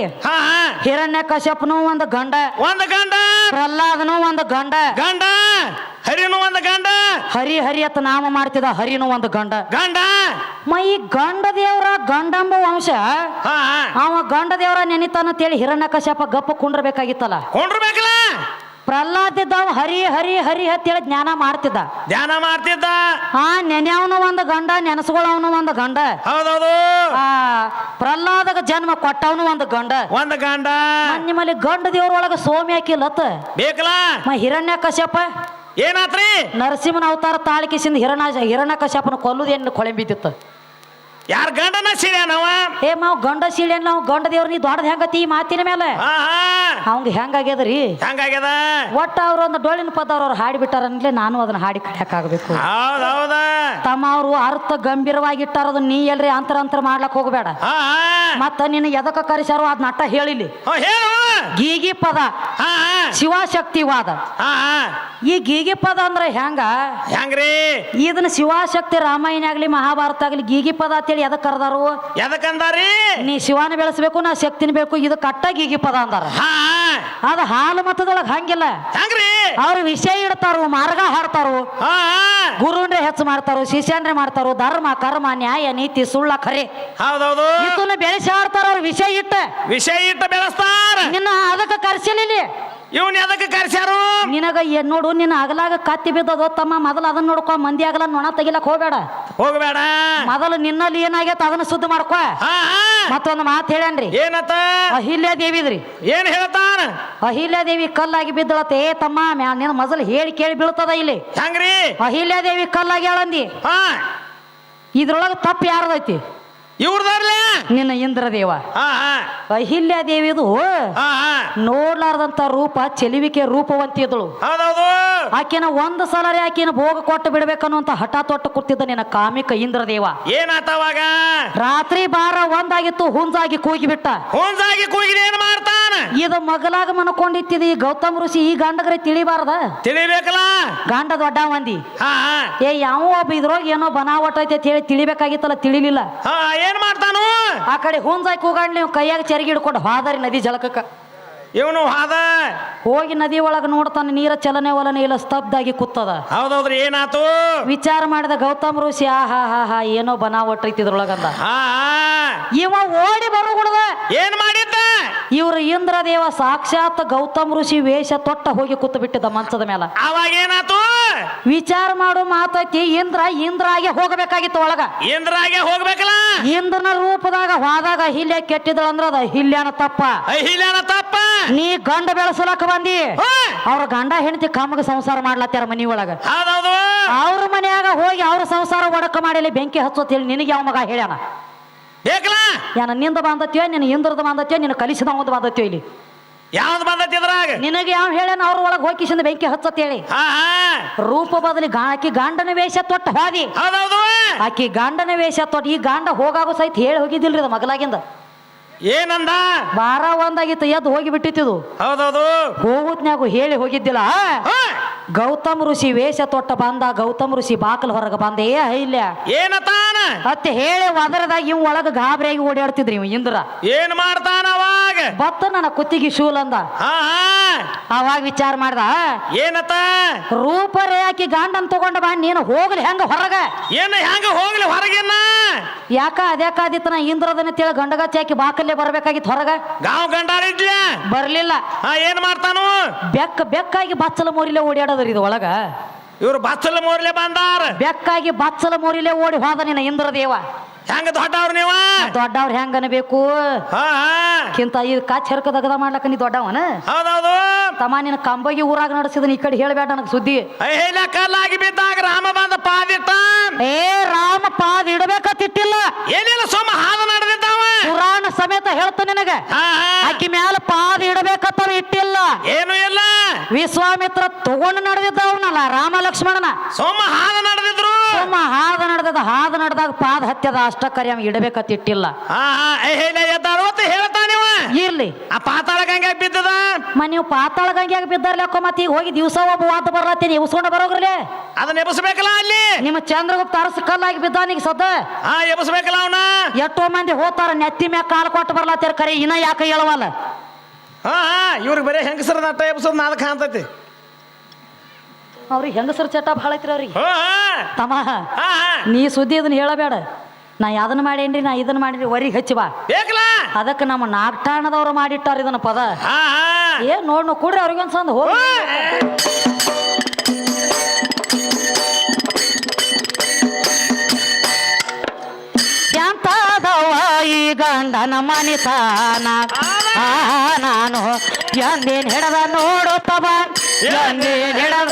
Speaker 1: ಹಿರಣ್ಯ ಕಶ್ಯಪನು ಒಂದು ಗಂಡ.
Speaker 2: ಒಂದು ಗಂಡ.
Speaker 1: ಪ್ರಹ್ಲಾದನು ಒಂದು ಗಂಡ.
Speaker 2: ಗಂಡ. ಹರಿನು ಒಂದು ಗಂಡ.
Speaker 1: ಹರಿ ಹರಿ ಅತ್ತ ನಾಮ ಮಾಡ್ತಿದ ಹರಿನು ಒಂದು ಗಂಡ.
Speaker 2: ಗಂಡ.
Speaker 1: ಮ ಈ ಗಂಡ ದೇವ್ರ ಗಂಡಂಬ ವಂಶ
Speaker 2: ಹಾ
Speaker 1: ಅವ ಗಂಡ ದೇವ್ರ ನೆನಿತಾನ ಅಂತೇಳಿ ಹಿರಣ್ಯ ಕಶ್ಯಪ ಗಪ್ಪ ಕುಂಡ್ರಬೇಕಾಗಿತ್ತಲ್ಲ.
Speaker 2: ಕೊಂಡ್ರಬೇಕಲ್ಲ?
Speaker 1: ಪ್ರಹ್ಲಾದ್ ಇದ್ದವ ಹರಿ ಹರಿ ಹರಿ ಅಂತೇಳಿ ಜ್ಞಾನ ಮಾಡ್ತಿದ್ದ.
Speaker 2: ಧ್ಯಾನ ಮಾಡ್ತಿದ್ದ?
Speaker 1: ಆ ನೆನೆಯವನು ಒಂದು ಗಂಡ ನೆನಸ್ಕೊಳ್ಳವನು ಒಂದು ಗಂಡ.
Speaker 2: ಹೌದೌದು.
Speaker 1: ಆ ಪ್ರಹ್ಲಾದಗ ಜನ್ಮ ಕೊಟ್ಟವನು ಒಂದು ಗಂಡ.
Speaker 2: ಒಂದು ಗಂಡ.
Speaker 1: ನಿಮ್ಮಲ್ಲಿ ಗಂಡ ದೇವ್ರೊಳಗ ಸೋಮಿ ಹಾಕಿಲ್ಲತ್ತ
Speaker 2: ಬೇಕಲ್ಲ?
Speaker 1: ಮ ಹಿರಣ್ಯ ಕಶ್ಯಪ
Speaker 2: ಏನಾತ್ರಿ?
Speaker 1: ನರಸಿಂಹನ ಅವತಾರ ತಾಳಿಕಿಸಿಂದ ಹಿರಣ ಹಿರಣ್ಯ ಕಶ್ಯಪನ ಕೊಲ್ಲುದೇನು ಕೊಳೆಂಬಿದ್ದಿತ್ತು.
Speaker 2: ಯಾರ ಗಂಡನ ಸಿಡ್ಯಾನವ
Speaker 1: ಏ ಮಾವ್ ಗಂಡ ಸೀಳೆ ನಾವು ಗಂಡ ದೇವ್ರ ನೀ ದೊಡ್ಡದ ಹೆಂಗತಿ ಈ ಮಾತಿನ ಮೇಲೆ?
Speaker 2: ಹಾ ಹಾ.
Speaker 1: ಅವಂಗ ಹೆಂಗಾಗ್ಯದ್ರಿ?
Speaker 2: ಹೆಂಗಾಗ್ಯದ?
Speaker 1: ಒಟ್ಟ ಅವ್ರ ಒಂದು ಡೋಳಿನ ಪದ ಅವ್ರು ಹಾಡಿ ಬಿಟ್ಟಾರನ್ಲೇ ನಾನು ಅದನ್ನ ಹಾಡಿ
Speaker 2: ಹೌದ್ ಹೌದ.
Speaker 1: ತಮ್ಮ ಅವರು ಅರ್ಥ ಗಂಭೀರವಾಗಿ ಅದನ್ನ ನೀ ಎಲ್ರಿ ಅಂತರ ಅಂತರ ಮಾಡ್ಲಕ್ ಹೋಗ್ಬೇಡ.
Speaker 2: ಹಾ ಹಾ.
Speaker 1: ಮತ್ತ ನಿನ್ನ ಎದಕ್ಕ ಕರೆಸಾರೋ ಅದ್ ನಟ್ಟ ಹೇಳಿಲಿ.
Speaker 2: ಹೇಳು.
Speaker 1: ಗೀಗಿ ಪದ.
Speaker 2: ಹಾ
Speaker 1: ಶಿವಶಕ್ತಿವಾದ.
Speaker 2: ಹಾ
Speaker 1: ಈ ಗೀಗಿ ಪದ ಅಂದ್ರೆ ಹೆಂಗ?
Speaker 2: ಹೆಂಗ್ರಿ?
Speaker 1: ಇದನ್ನ ಶಿವಶಕ್ತಿ ರಾಮಾಯಣ ಆಗ್ಲಿ ಮಹಾಭಾರತ ಆಗ್ಲಿ ಗೀಗಿ ಪದ ಅಂತೇಳಿ ಎದಕ್ ಕರ್ದಾರು?
Speaker 2: ಎದಕ್ಕಂದಾರಿ
Speaker 1: ನೀ ಶಿವನ ಬೆಳೆಸ್ಬೇಕು ನಾ ಶಕ್ತಿನ ಬೇಕು ಇದು ಕಟ್ಟ ಗೀಗಿ ಪದ ಅಂದಾರ.
Speaker 2: ಹಾ
Speaker 1: ಅದ ಹಾಲು ಮತದೊಳಗ ಹಂಗಿಲ್ಲ.
Speaker 2: ಹೆಂಗ್ರಿ?
Speaker 1: ಅವ್ರು ವಿಷಯ ಇಡ್ತಾರು ಮಾರ್ಗ ಹಾಡ್ತಾರು.
Speaker 2: ಆ
Speaker 1: ಗುರುನ್ರೆ ಹೆಚ್ಚು ಮಾಡ್ತಾರು ಶಿಷ್ಯನ್ರೆ ಮಾಡ್ತಾರು ಧರ್ಮ ಕರ್ಮ ನ್ಯಾಯ ನೀತಿ ಸುಳ್ಳ ಖರೆ.
Speaker 2: ಹೌದೌದು.
Speaker 1: ಇದನ್ನ ಬೆಳೆಸಿ ಹಾಡ್ತಾರ ಅವ್ರ ವಿಷಯ ಇಟ್ಟ.
Speaker 2: ವಿಷಯ ಇಟ್ಟ ಬೆಳೆಸ್ತಾರ.
Speaker 1: ನಿನ್ನ ಅದಕ್ಕೆ ಕರ್ಸಿಲಿಲ್ಲಿ
Speaker 2: ಇವನ್ ಎದಕ್ಕೆ ಕರ್ಸ್ಯಾರು?
Speaker 1: ನಿನಗ ಏನ್ ನೋಡು ನಿನ್ನ ಅಗಲಾಗ ಕತ್ತಿ ಬಿದ್ದದ ತಮ್ಮ ಮೊದಲು ಅದನ್ನ ನೋಡ್ಕೊ ಮಂದಿ ಆಗಲ ನೊಣ ತೆಗಿಲಕ್ ಹೋಗ್ಬೇಡ.
Speaker 2: ಹೋಗ್ಬೇಡ.
Speaker 1: ಮೊದಲು ನಿನ್ನಲ್ಲಿ ಏನಾಗೈತ ಅದನ್ನ ಶುದ್ಧ ಮಾಡ್ಕೊ. ಮತ್ತೊಂದು ಮಾತು ಹೇಳನ್ರಿ
Speaker 2: ಏನತ್ತ?
Speaker 1: ಅಹಿಲ್ಯ ದೇವಿದ್ರಿ.
Speaker 2: ಏನ್ ಹೇಳ್ತಾನ?
Speaker 1: ಅಹಿಲ್ಯ ದೇವಿ ಕಲ್ಲಾಗಿ ಬಿದ್ದಳತ್ತೆ ಏ ತಮ್ಮ ಮ್ಯಾ ನಿನ್ನ ಮೊದಲು ಹೇಳಿ ಕೇಳಿ ಬೀಳ್ತದ ಇಲ್ಲಿ.
Speaker 2: ಹೆಂಗ್ರಿ?
Speaker 1: ಅಹಿಲ್ಯ ದೇವಿ ಕಲ್ಲಾಗಿ ಹೇಳಂದಿ. ಇದ್ರೊಳಗ ತಪ್ಪು ಯಾರ್ದೈತಿ?
Speaker 2: ಇವ್ರದಾರ್ಲೆ?
Speaker 1: ನಿನ್ನ ಇಂದ್ರದೇವ. ಅಹಿಲ್ಯ ದೇವಿದು ನೋಡ್ಲಾರ್ದಂತ ರೂಪ ಚೆಲುವಿಕೆ ರೂಪವಂತಿದಳು.
Speaker 2: ಆಕೆನ
Speaker 1: ಆಕಿನ ಸಲ ಸಲರಿ ಆಕಿನ ಭೋಗ ಕೊಟ್ಟು ಬಿಡ್ಬೇಕನ್ನುವಂತ ಹಠ ತೊಟ್ಟು ಕೂತಿದ್ದ ನಿನ್ನ ಕಾಮಿಕ ಇಂದ್ರದೇವ.
Speaker 2: ಏನಾತವಾಗ
Speaker 1: ರಾತ್ರಿ ಬಾರ ಒಂದಾಗಿತ್ತು ಹುಂಜಾಗಿ ಕೂಗಿಬಿಟ್ಟ.
Speaker 2: ಹುಂಜಾಗಿ ಕೂಗಿದ ಏನ್ ಮಾಡ್ತಾನ?
Speaker 1: ಇದು ಮಗಲಾಗ ಮನ್ಕೊಂಡಿತ್ತಿದ ಈ ಗೌತಮ್ ಋಷಿ ಈ ಗಂಡಗ್ರೆ ತಿಳಿಬಾರ್ದ?
Speaker 2: ತಿಳಿಬೇಕಲ್ಲ?
Speaker 1: ಗಂಡ ದೊಡ್ಡ ಮಂದಿ ಏ ಯಾವ ಒಬ್ಬ ಇದ್ರೊಳಗೆ ಏನೋ ಬನಾವಟ್ ಐತೆ ಅಂತ ಹೇಳಿ ತಿಳಿಬೇಕಾಗಿತ್ತಲ್ಲ ತಿಳಿಲಿಲ್ಲ.
Speaker 2: ಏನ್ ಮಾಡ್ತಾನು?
Speaker 1: ಆ ಕಡೆ ಹುಂಜಾಗಿ ಕೂಗಾಡ್ ನೀವು ಕೈಯಾಗ ಚರಗಿ ಹಿಡ್ಕೊಂಡು ಹಾದರಿ ನದಿ ಜಲಕಕ್ಕ.
Speaker 2: ಇವನು ಹಾದ?
Speaker 1: ಹೋಗಿ ನದಿ ಒಳಗ ನೋಡ್ತಾನೆ ನೀರ ಚಲನೆ ಒಲನೆ ಇಲ್ಲ ಸ್ತಬ್ಧಾಗಿ ಕೂತದ
Speaker 2: ಹೌದೌದ್ರಿ ಏನಾತು?
Speaker 1: ವಿಚಾರ ಮಾಡಿದ ಗೌತಮ್ ಋಷಿ ಆ ಹಾ ಹಾ ಹಾ ಏನೋ ಬನಾವಟ್ ಐತಿ ಇದ್ರೊಳಗಂದ
Speaker 2: ಹಾ.
Speaker 1: ಇವ ಓಡಿ ಬರುಗುಡ್ದ.
Speaker 2: ಏನ್ ಮಾಡಿದ್ದ?
Speaker 1: ಇವ್ರ ಇಂದ್ರದೇವ ಸಾಕ್ಷಾತ್ ಗೌತಮ್ ಋಷಿ ವೇಷ ತೊಟ್ಟ ಹೋಗಿ ಕೂತು ಬಿಟ್ಟಿದ್ದ ಮಂಚದ ಮೇಲೆ
Speaker 2: ಅವಾಗ ಏನಾತು?
Speaker 1: ವಿಚಾರ ಮಾಡು ಮಾತೈತಿ ಇಂದ್ರ ಇಂದ್ರಾಗೆ ಹೋಗಬೇಕಾಗಿತ್ತು ಒಳಗ.
Speaker 2: ಇಂದ್ರಾಗೆ ಹೋಗ್ಬೇಕಲ್ಲ?
Speaker 1: ಇಂದ್ರನ ರೂಪದಾಗ ಹೋದಾಗ ಅಹಿಲ್ಯ ಕೆಟ್ಟಿದಳಂದ್ರ ಅದ ಅಹಿಲ್ಯಾನ ತಪ್ಪ.
Speaker 2: ಅಹಿಲ್ಯಾನ ತಪ್ಪ?
Speaker 1: ನೀ ಗಂಡ ಬೆಳೆಸಲಕ್ಕ ಬಂದಿ? ಅವ್ರ ಗಂಡ ಹೆಂಡತಿ ಕಮ್ಮಗ ಸಂಸಾರ ಮಾಡ್ಲತ್ತಾರ ಮನಿ ಒಳಗ. ಅವ್ರ ಮನ್ಯಾಗ ಹೋಗಿ ಅವ್ರ ಸಂಸಾರ ಒಡಕ ಮಾಡಿ ಬೆಂಕಿ ಹಚ್ಚೋತ್ ಹೇಳಿ ನಿನಗೆ ಯಾವ ಮಗ ಹೇಳ್ಯಾನ? ನಿಂದ ಬಂದತ್ಯೋ ನಿನ್ನ ಇಂದ್ರದ ಬಂದತ್ಯೋ ನಿನ್ನ ಕಲಿಸಿದ ಒಂದು ಬಂದತ್ಯೋ ಇಲ್ಲಿ?
Speaker 2: ಯಾವ್ದು ಬಂದೈತಿ ಇದ್ರಾಗ
Speaker 1: ನಿನಗೆ ಯಾವ ಹೇಳ್ಯಾನ ಅವ್ರ ಒಳಗೆ ಹೋಗಿಸಿಂದ ಬೆಂಕಿ ಹಚ್ಚತ್ ಹೇಳಿ
Speaker 2: ಹಾ ಹಾ.
Speaker 1: ರೂಪ ಬದಲಿ ಗಾ ಆಕಿ ಗಂಡನ ವೇಷ ತೊಟ್ಟ ಹೋದಿ.
Speaker 2: ಹೌದೌದು.
Speaker 1: ಆಕಿ ಗಂಡನ ವೇಷ ತೊಟ್ಟು ಈ ಗಂಡ ಹೋಗಾಗೋ ಸಹಿತ ಹೇಳಿ ಹೋಗಿದ್ದಿಲ್ರಿ ಅದು ಮಗಲಾಗಿಂದ.
Speaker 2: ಏನಂದ?
Speaker 1: ಬಾರ ಒಂದಾಗಿತ್ತು ಎದ್ದು ಹೋಗಿ ಬಿಟ್ಟಿತ್ತು
Speaker 2: ಹೌದೌದು.
Speaker 1: ಹೋಗುತ್ನ್ಯಾಗು ಹೇಳಿ ಹೋಗಿದ್ದಿಲ್ಲ.
Speaker 2: ಹಾ,
Speaker 1: ಗೌತಮ್ ಋಷಿ ವೇಷ ತೊಟ್ಟ ಬಂದ ಗೌತಮ್ ಋಷಿ ಬಾಕಲ್ ಹೊರಗೆ ಬಂದ ಏ ಇಲ್ಲ
Speaker 2: ಏನತಾನ
Speaker 1: ಮತ್ತೆ ಹೇಳಿ ಒದರದಾಗ ಇವ್ ಒಳಗ ಗಾಬರಿಯಾಗಿ ಓಡಾಡ್ತಿದ್ರಿ ಇವ್ ಇಂದ್ರ.
Speaker 2: ಏನ್ ಮಾಡ್ತಾನ ಅವಾಗ?
Speaker 1: ಬತ್ತ ನನ್ನ ಕುತ್ತಿಗೆ ಶೂಲ್ ಅಂದ. ಅವಾಗ ವಿಚಾರ ಮಾಡ್ದ
Speaker 2: ಏನತ?
Speaker 1: ರೂಪರೇ ರೇಖಿ ಗಾಂಡನ್ ತಗೊಂಡ ಬಾ ನೀನು ಹೋಗ್ಲಿ ಹೆಂಗ ಹೊರಗ?
Speaker 2: ಏನ್ ಹೆಂಗ ಹೋಗ್ಲಿ ಹೊರಗಿನ್ನ?
Speaker 1: ಯಾಕ ಅದ್ಯಾಕಾದಿತ್ತ ನಾ ಇಂದ್ರದನ್ನ ತಿಳ ಗಂಡಗಾಚಿ ಹಾಕಿ ಬಾಕಲ್ಲೇ ಬರ್ಬೇಕಾಗಿತ್ತು ಹೊರಗ?
Speaker 2: ಗಾವ್ ಗಂಡ
Speaker 1: ಬರ್ಲಿಲ್ಲ.
Speaker 2: ಏನ್ ಮಾಡ್ತಾನು?
Speaker 1: ಬೆಕ್ಕ ಬೆಕ್ಕಾಗಿ ಬಚ್ಚಲ ಮೋರಿಲೆ ಓಡಾಡದ್ರಿ ಇದು ಒಳಗ?
Speaker 2: ಇವ್ರು ಬಚ್ಚಲ ಮೋರ್ಲೆ ಬಂದಾರ.
Speaker 1: ಬೆಕ್ಕಾಗಿ ಬಚ್ಚಲ ಮೋರಿಲೆ ಓಡಿ ಹೋದ ನಿನ್ನ ಇಂದ್ರದೇವ.
Speaker 2: ಹೆಂಗ ದೊಡ್ಡವ್ರ ನೀವ?
Speaker 1: ದೊಡ್ಡವ್ರ ಹೆಂಗ ಅನ್ಬೇಕು?
Speaker 2: ಹಾ
Speaker 1: ಕಿಂತ ಈ ಕಾಚ್ ಹೆರ್ಕ ದಗದ ಮಾಡ್ಲಕ್ಕ ನೀ ದೊಡ್ಡವನ?
Speaker 2: ಹೌದೌದು.
Speaker 1: ತಮ್ಮ ನಿನ್ನ ಕಂಬಗಿ ಊರಾಗ ನಡೆಸಿದ ಈ ಕಡೆ ಹೇಳ್ಬೇಡ ನನಗೆ ಸುದ್ದಿ.
Speaker 2: ಹೇಳ ಕಲ್ಲಾಗಿ ಬಿದ್ದಾಗ ರಾಮ ಬಂದ ಪಾದಿಟ್ಟ
Speaker 1: ಏ ರಾಮ ಪಾದ ಇಡಬೇಕತ್ತಿಟ್ಟಿಲ್ಲ
Speaker 2: ಏನಿಲ್ಲ ಸೋಮ ಹಾದ ನಡೆದಿದ್ದಾವ.
Speaker 1: ಪುರಾಣ ಸಮೇತ ಹೇಳ್ತ ನಿನಗ. ಆಕಿ ಮ್ಯಾಲ ಪಾದ ಇಡಬೇಕತ್ತ ಇಟ್ಟಿಲ್ಲ.
Speaker 2: ಏನು ಇಲ್ಲ.
Speaker 1: ವಿಶ್ವಾಮಿತ್ರ ತಗೊಂಡು ನಡೆದಿದ್ದವನಲ್ಲ ರಾಮ ಲಕ್ಷ್ಮಣನ
Speaker 2: ಸೋಮ ಹಾದ ನಡೆದಿದ್ರು.
Speaker 1: ಸೋಮ ಹಾದ ನಡೆದ ಹಾದ ನಡೆದಾಗ ಪಾದ ಹತ್ಯದ ಅಷ್ಟಕ್ಕರಿ ಅವ ಇಡಬೇಕತ್ತ ಇಟ್ಟಿಲ್ಲ
Speaker 2: ಹಾ ಹಾ ಹೇಳ ಎದ್ದಾರು ಅಂತ ಹೇಳ್ತಾನಿವ
Speaker 1: ಇರ್ಲಿ.
Speaker 2: ಆ ಪಾತಾಳ ಗಂಗೆ ಬಿದ್ದದ?
Speaker 1: ಮ ನೀವು ಪಾತಾಳ ಗಂಗ್ಯಾಗ ಬಿದ್ದಾರ್ಲಕ್ಕ ಮತ್ತೆ ಈಗ ಹೋಗಿ ದಿವಸ ಒಬ್ಬ ವಾತ ಬರ್ಲತ್ತೀನಿ ಎಬ್ಸ್ಕೊಂಡು ಬರೋಗ್ರಲೆ?
Speaker 2: ಅದನ್ನ ಎಬ್ಸ್ಬೇಕಲ್ಲ ಅಲ್ಲಿ?
Speaker 1: ನಿಮ್ಮ ಚಂದ್ರಗುಪ್ತ ಅರಸ ಕಲ್ಲಾಗಿ ಬಿದ್ದಾನಿಗೆ ಸದ್ದ?
Speaker 2: ಹಾ ಎಬ್ಸ್ಬೇಕಲ್ಲ ಅವನ?
Speaker 1: ಎಷ್ಟೋ ಮಂದಿ ಹೋತಾರ ನೆತ್ತಿ ಮ್ಯಾಗ ಕಾಲು ಕೊಟ್ಟು ಬರ್ಲತ್ತೀರ ಕರಿ ಇನ್ನ ಯಾಕೆ ಹೇಳವಲ್ಲ?
Speaker 2: ಹಾ ಹಾ ಇವ್ರಿಗೆ ಬರೀ ಹೆಂಗಸರ ನಟ ಎಬ್ಸೋದು ನಾಲ್ಕು ಕಾಣ್ತೈತಿ.
Speaker 1: ಅವ್ರಿಗೆ ಹೆಂಗಸರು ಚಟ ಭಾಳ ಐತ್ರಿ ಅವ್ರಿಗೆ. ತಮ್ಮ ನೀ ಸುದ್ದಿ ಇದನ್ನ ಹೇಳಬೇಡ. ನಾ ಯಾವ್ದನ್ನ ಮಾಡೇನ್ರಿ ನಾ ಇದನ್ನ ಮಾಡಿರಿ ವರಿಗೆ ಹಚ್ಚಿ ಬಾ. ಅದಕ್ಕೆ ನಮ್ಮ ನಾಗ್ಟಾಣದವ್ರು ಮಾಡಿಟ್ಟಾರ ಇದನ್ನ ಪದ. ಏ ನೋಡ್ ನಾವು ಕೂಡ್ರಿ ಅವ್ರಿಗೊಂದು ಸಂದ್ ಹೋಗಿ. ಗಂಡನ ಮನಿತಾನ. ಆ ನಾನು ಎಂದಿನ ಹಿಡದ ನೋಡುತ್ತವ. ಎಂದಿನ ಹಿಡದ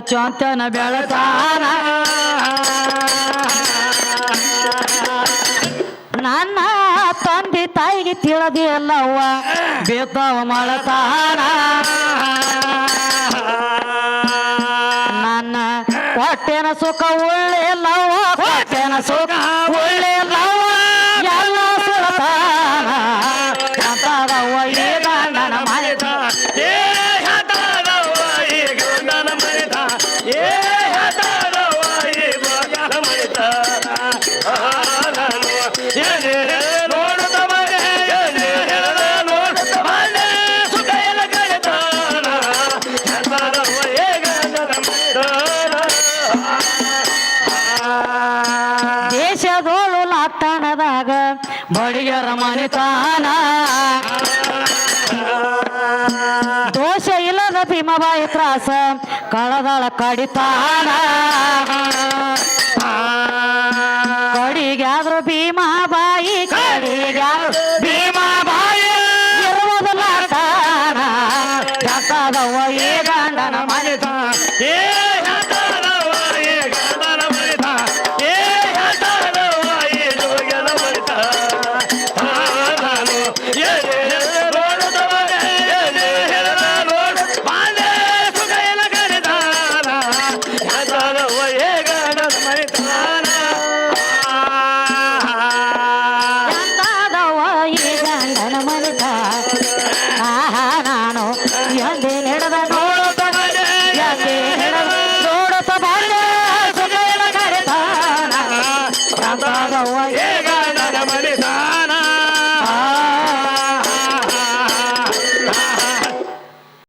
Speaker 1: ಚೊಂತನ ಬೆಳತಾನ ನನ್ನ ತಂದೆ ತಾಯಿಗೆ ತಿಳಿದಿಲ್ಲವ್ವ. ಬೇತಾವ ಮಾಡತಾನ ನನ್ನ ಹೊಟ್ಟೆನ ಸುಖ ಉಳ್ಳಿಲ್ಲವ್ವ. ಹೊಟ್ಟೆನ ಸುಖ ಉಳ್ಳಿಲ್ಲವ್ವ ಕಡಿತಾನ ಕಡಿಗಾದ್ರು ಭೀಮಾಬಾಯಿ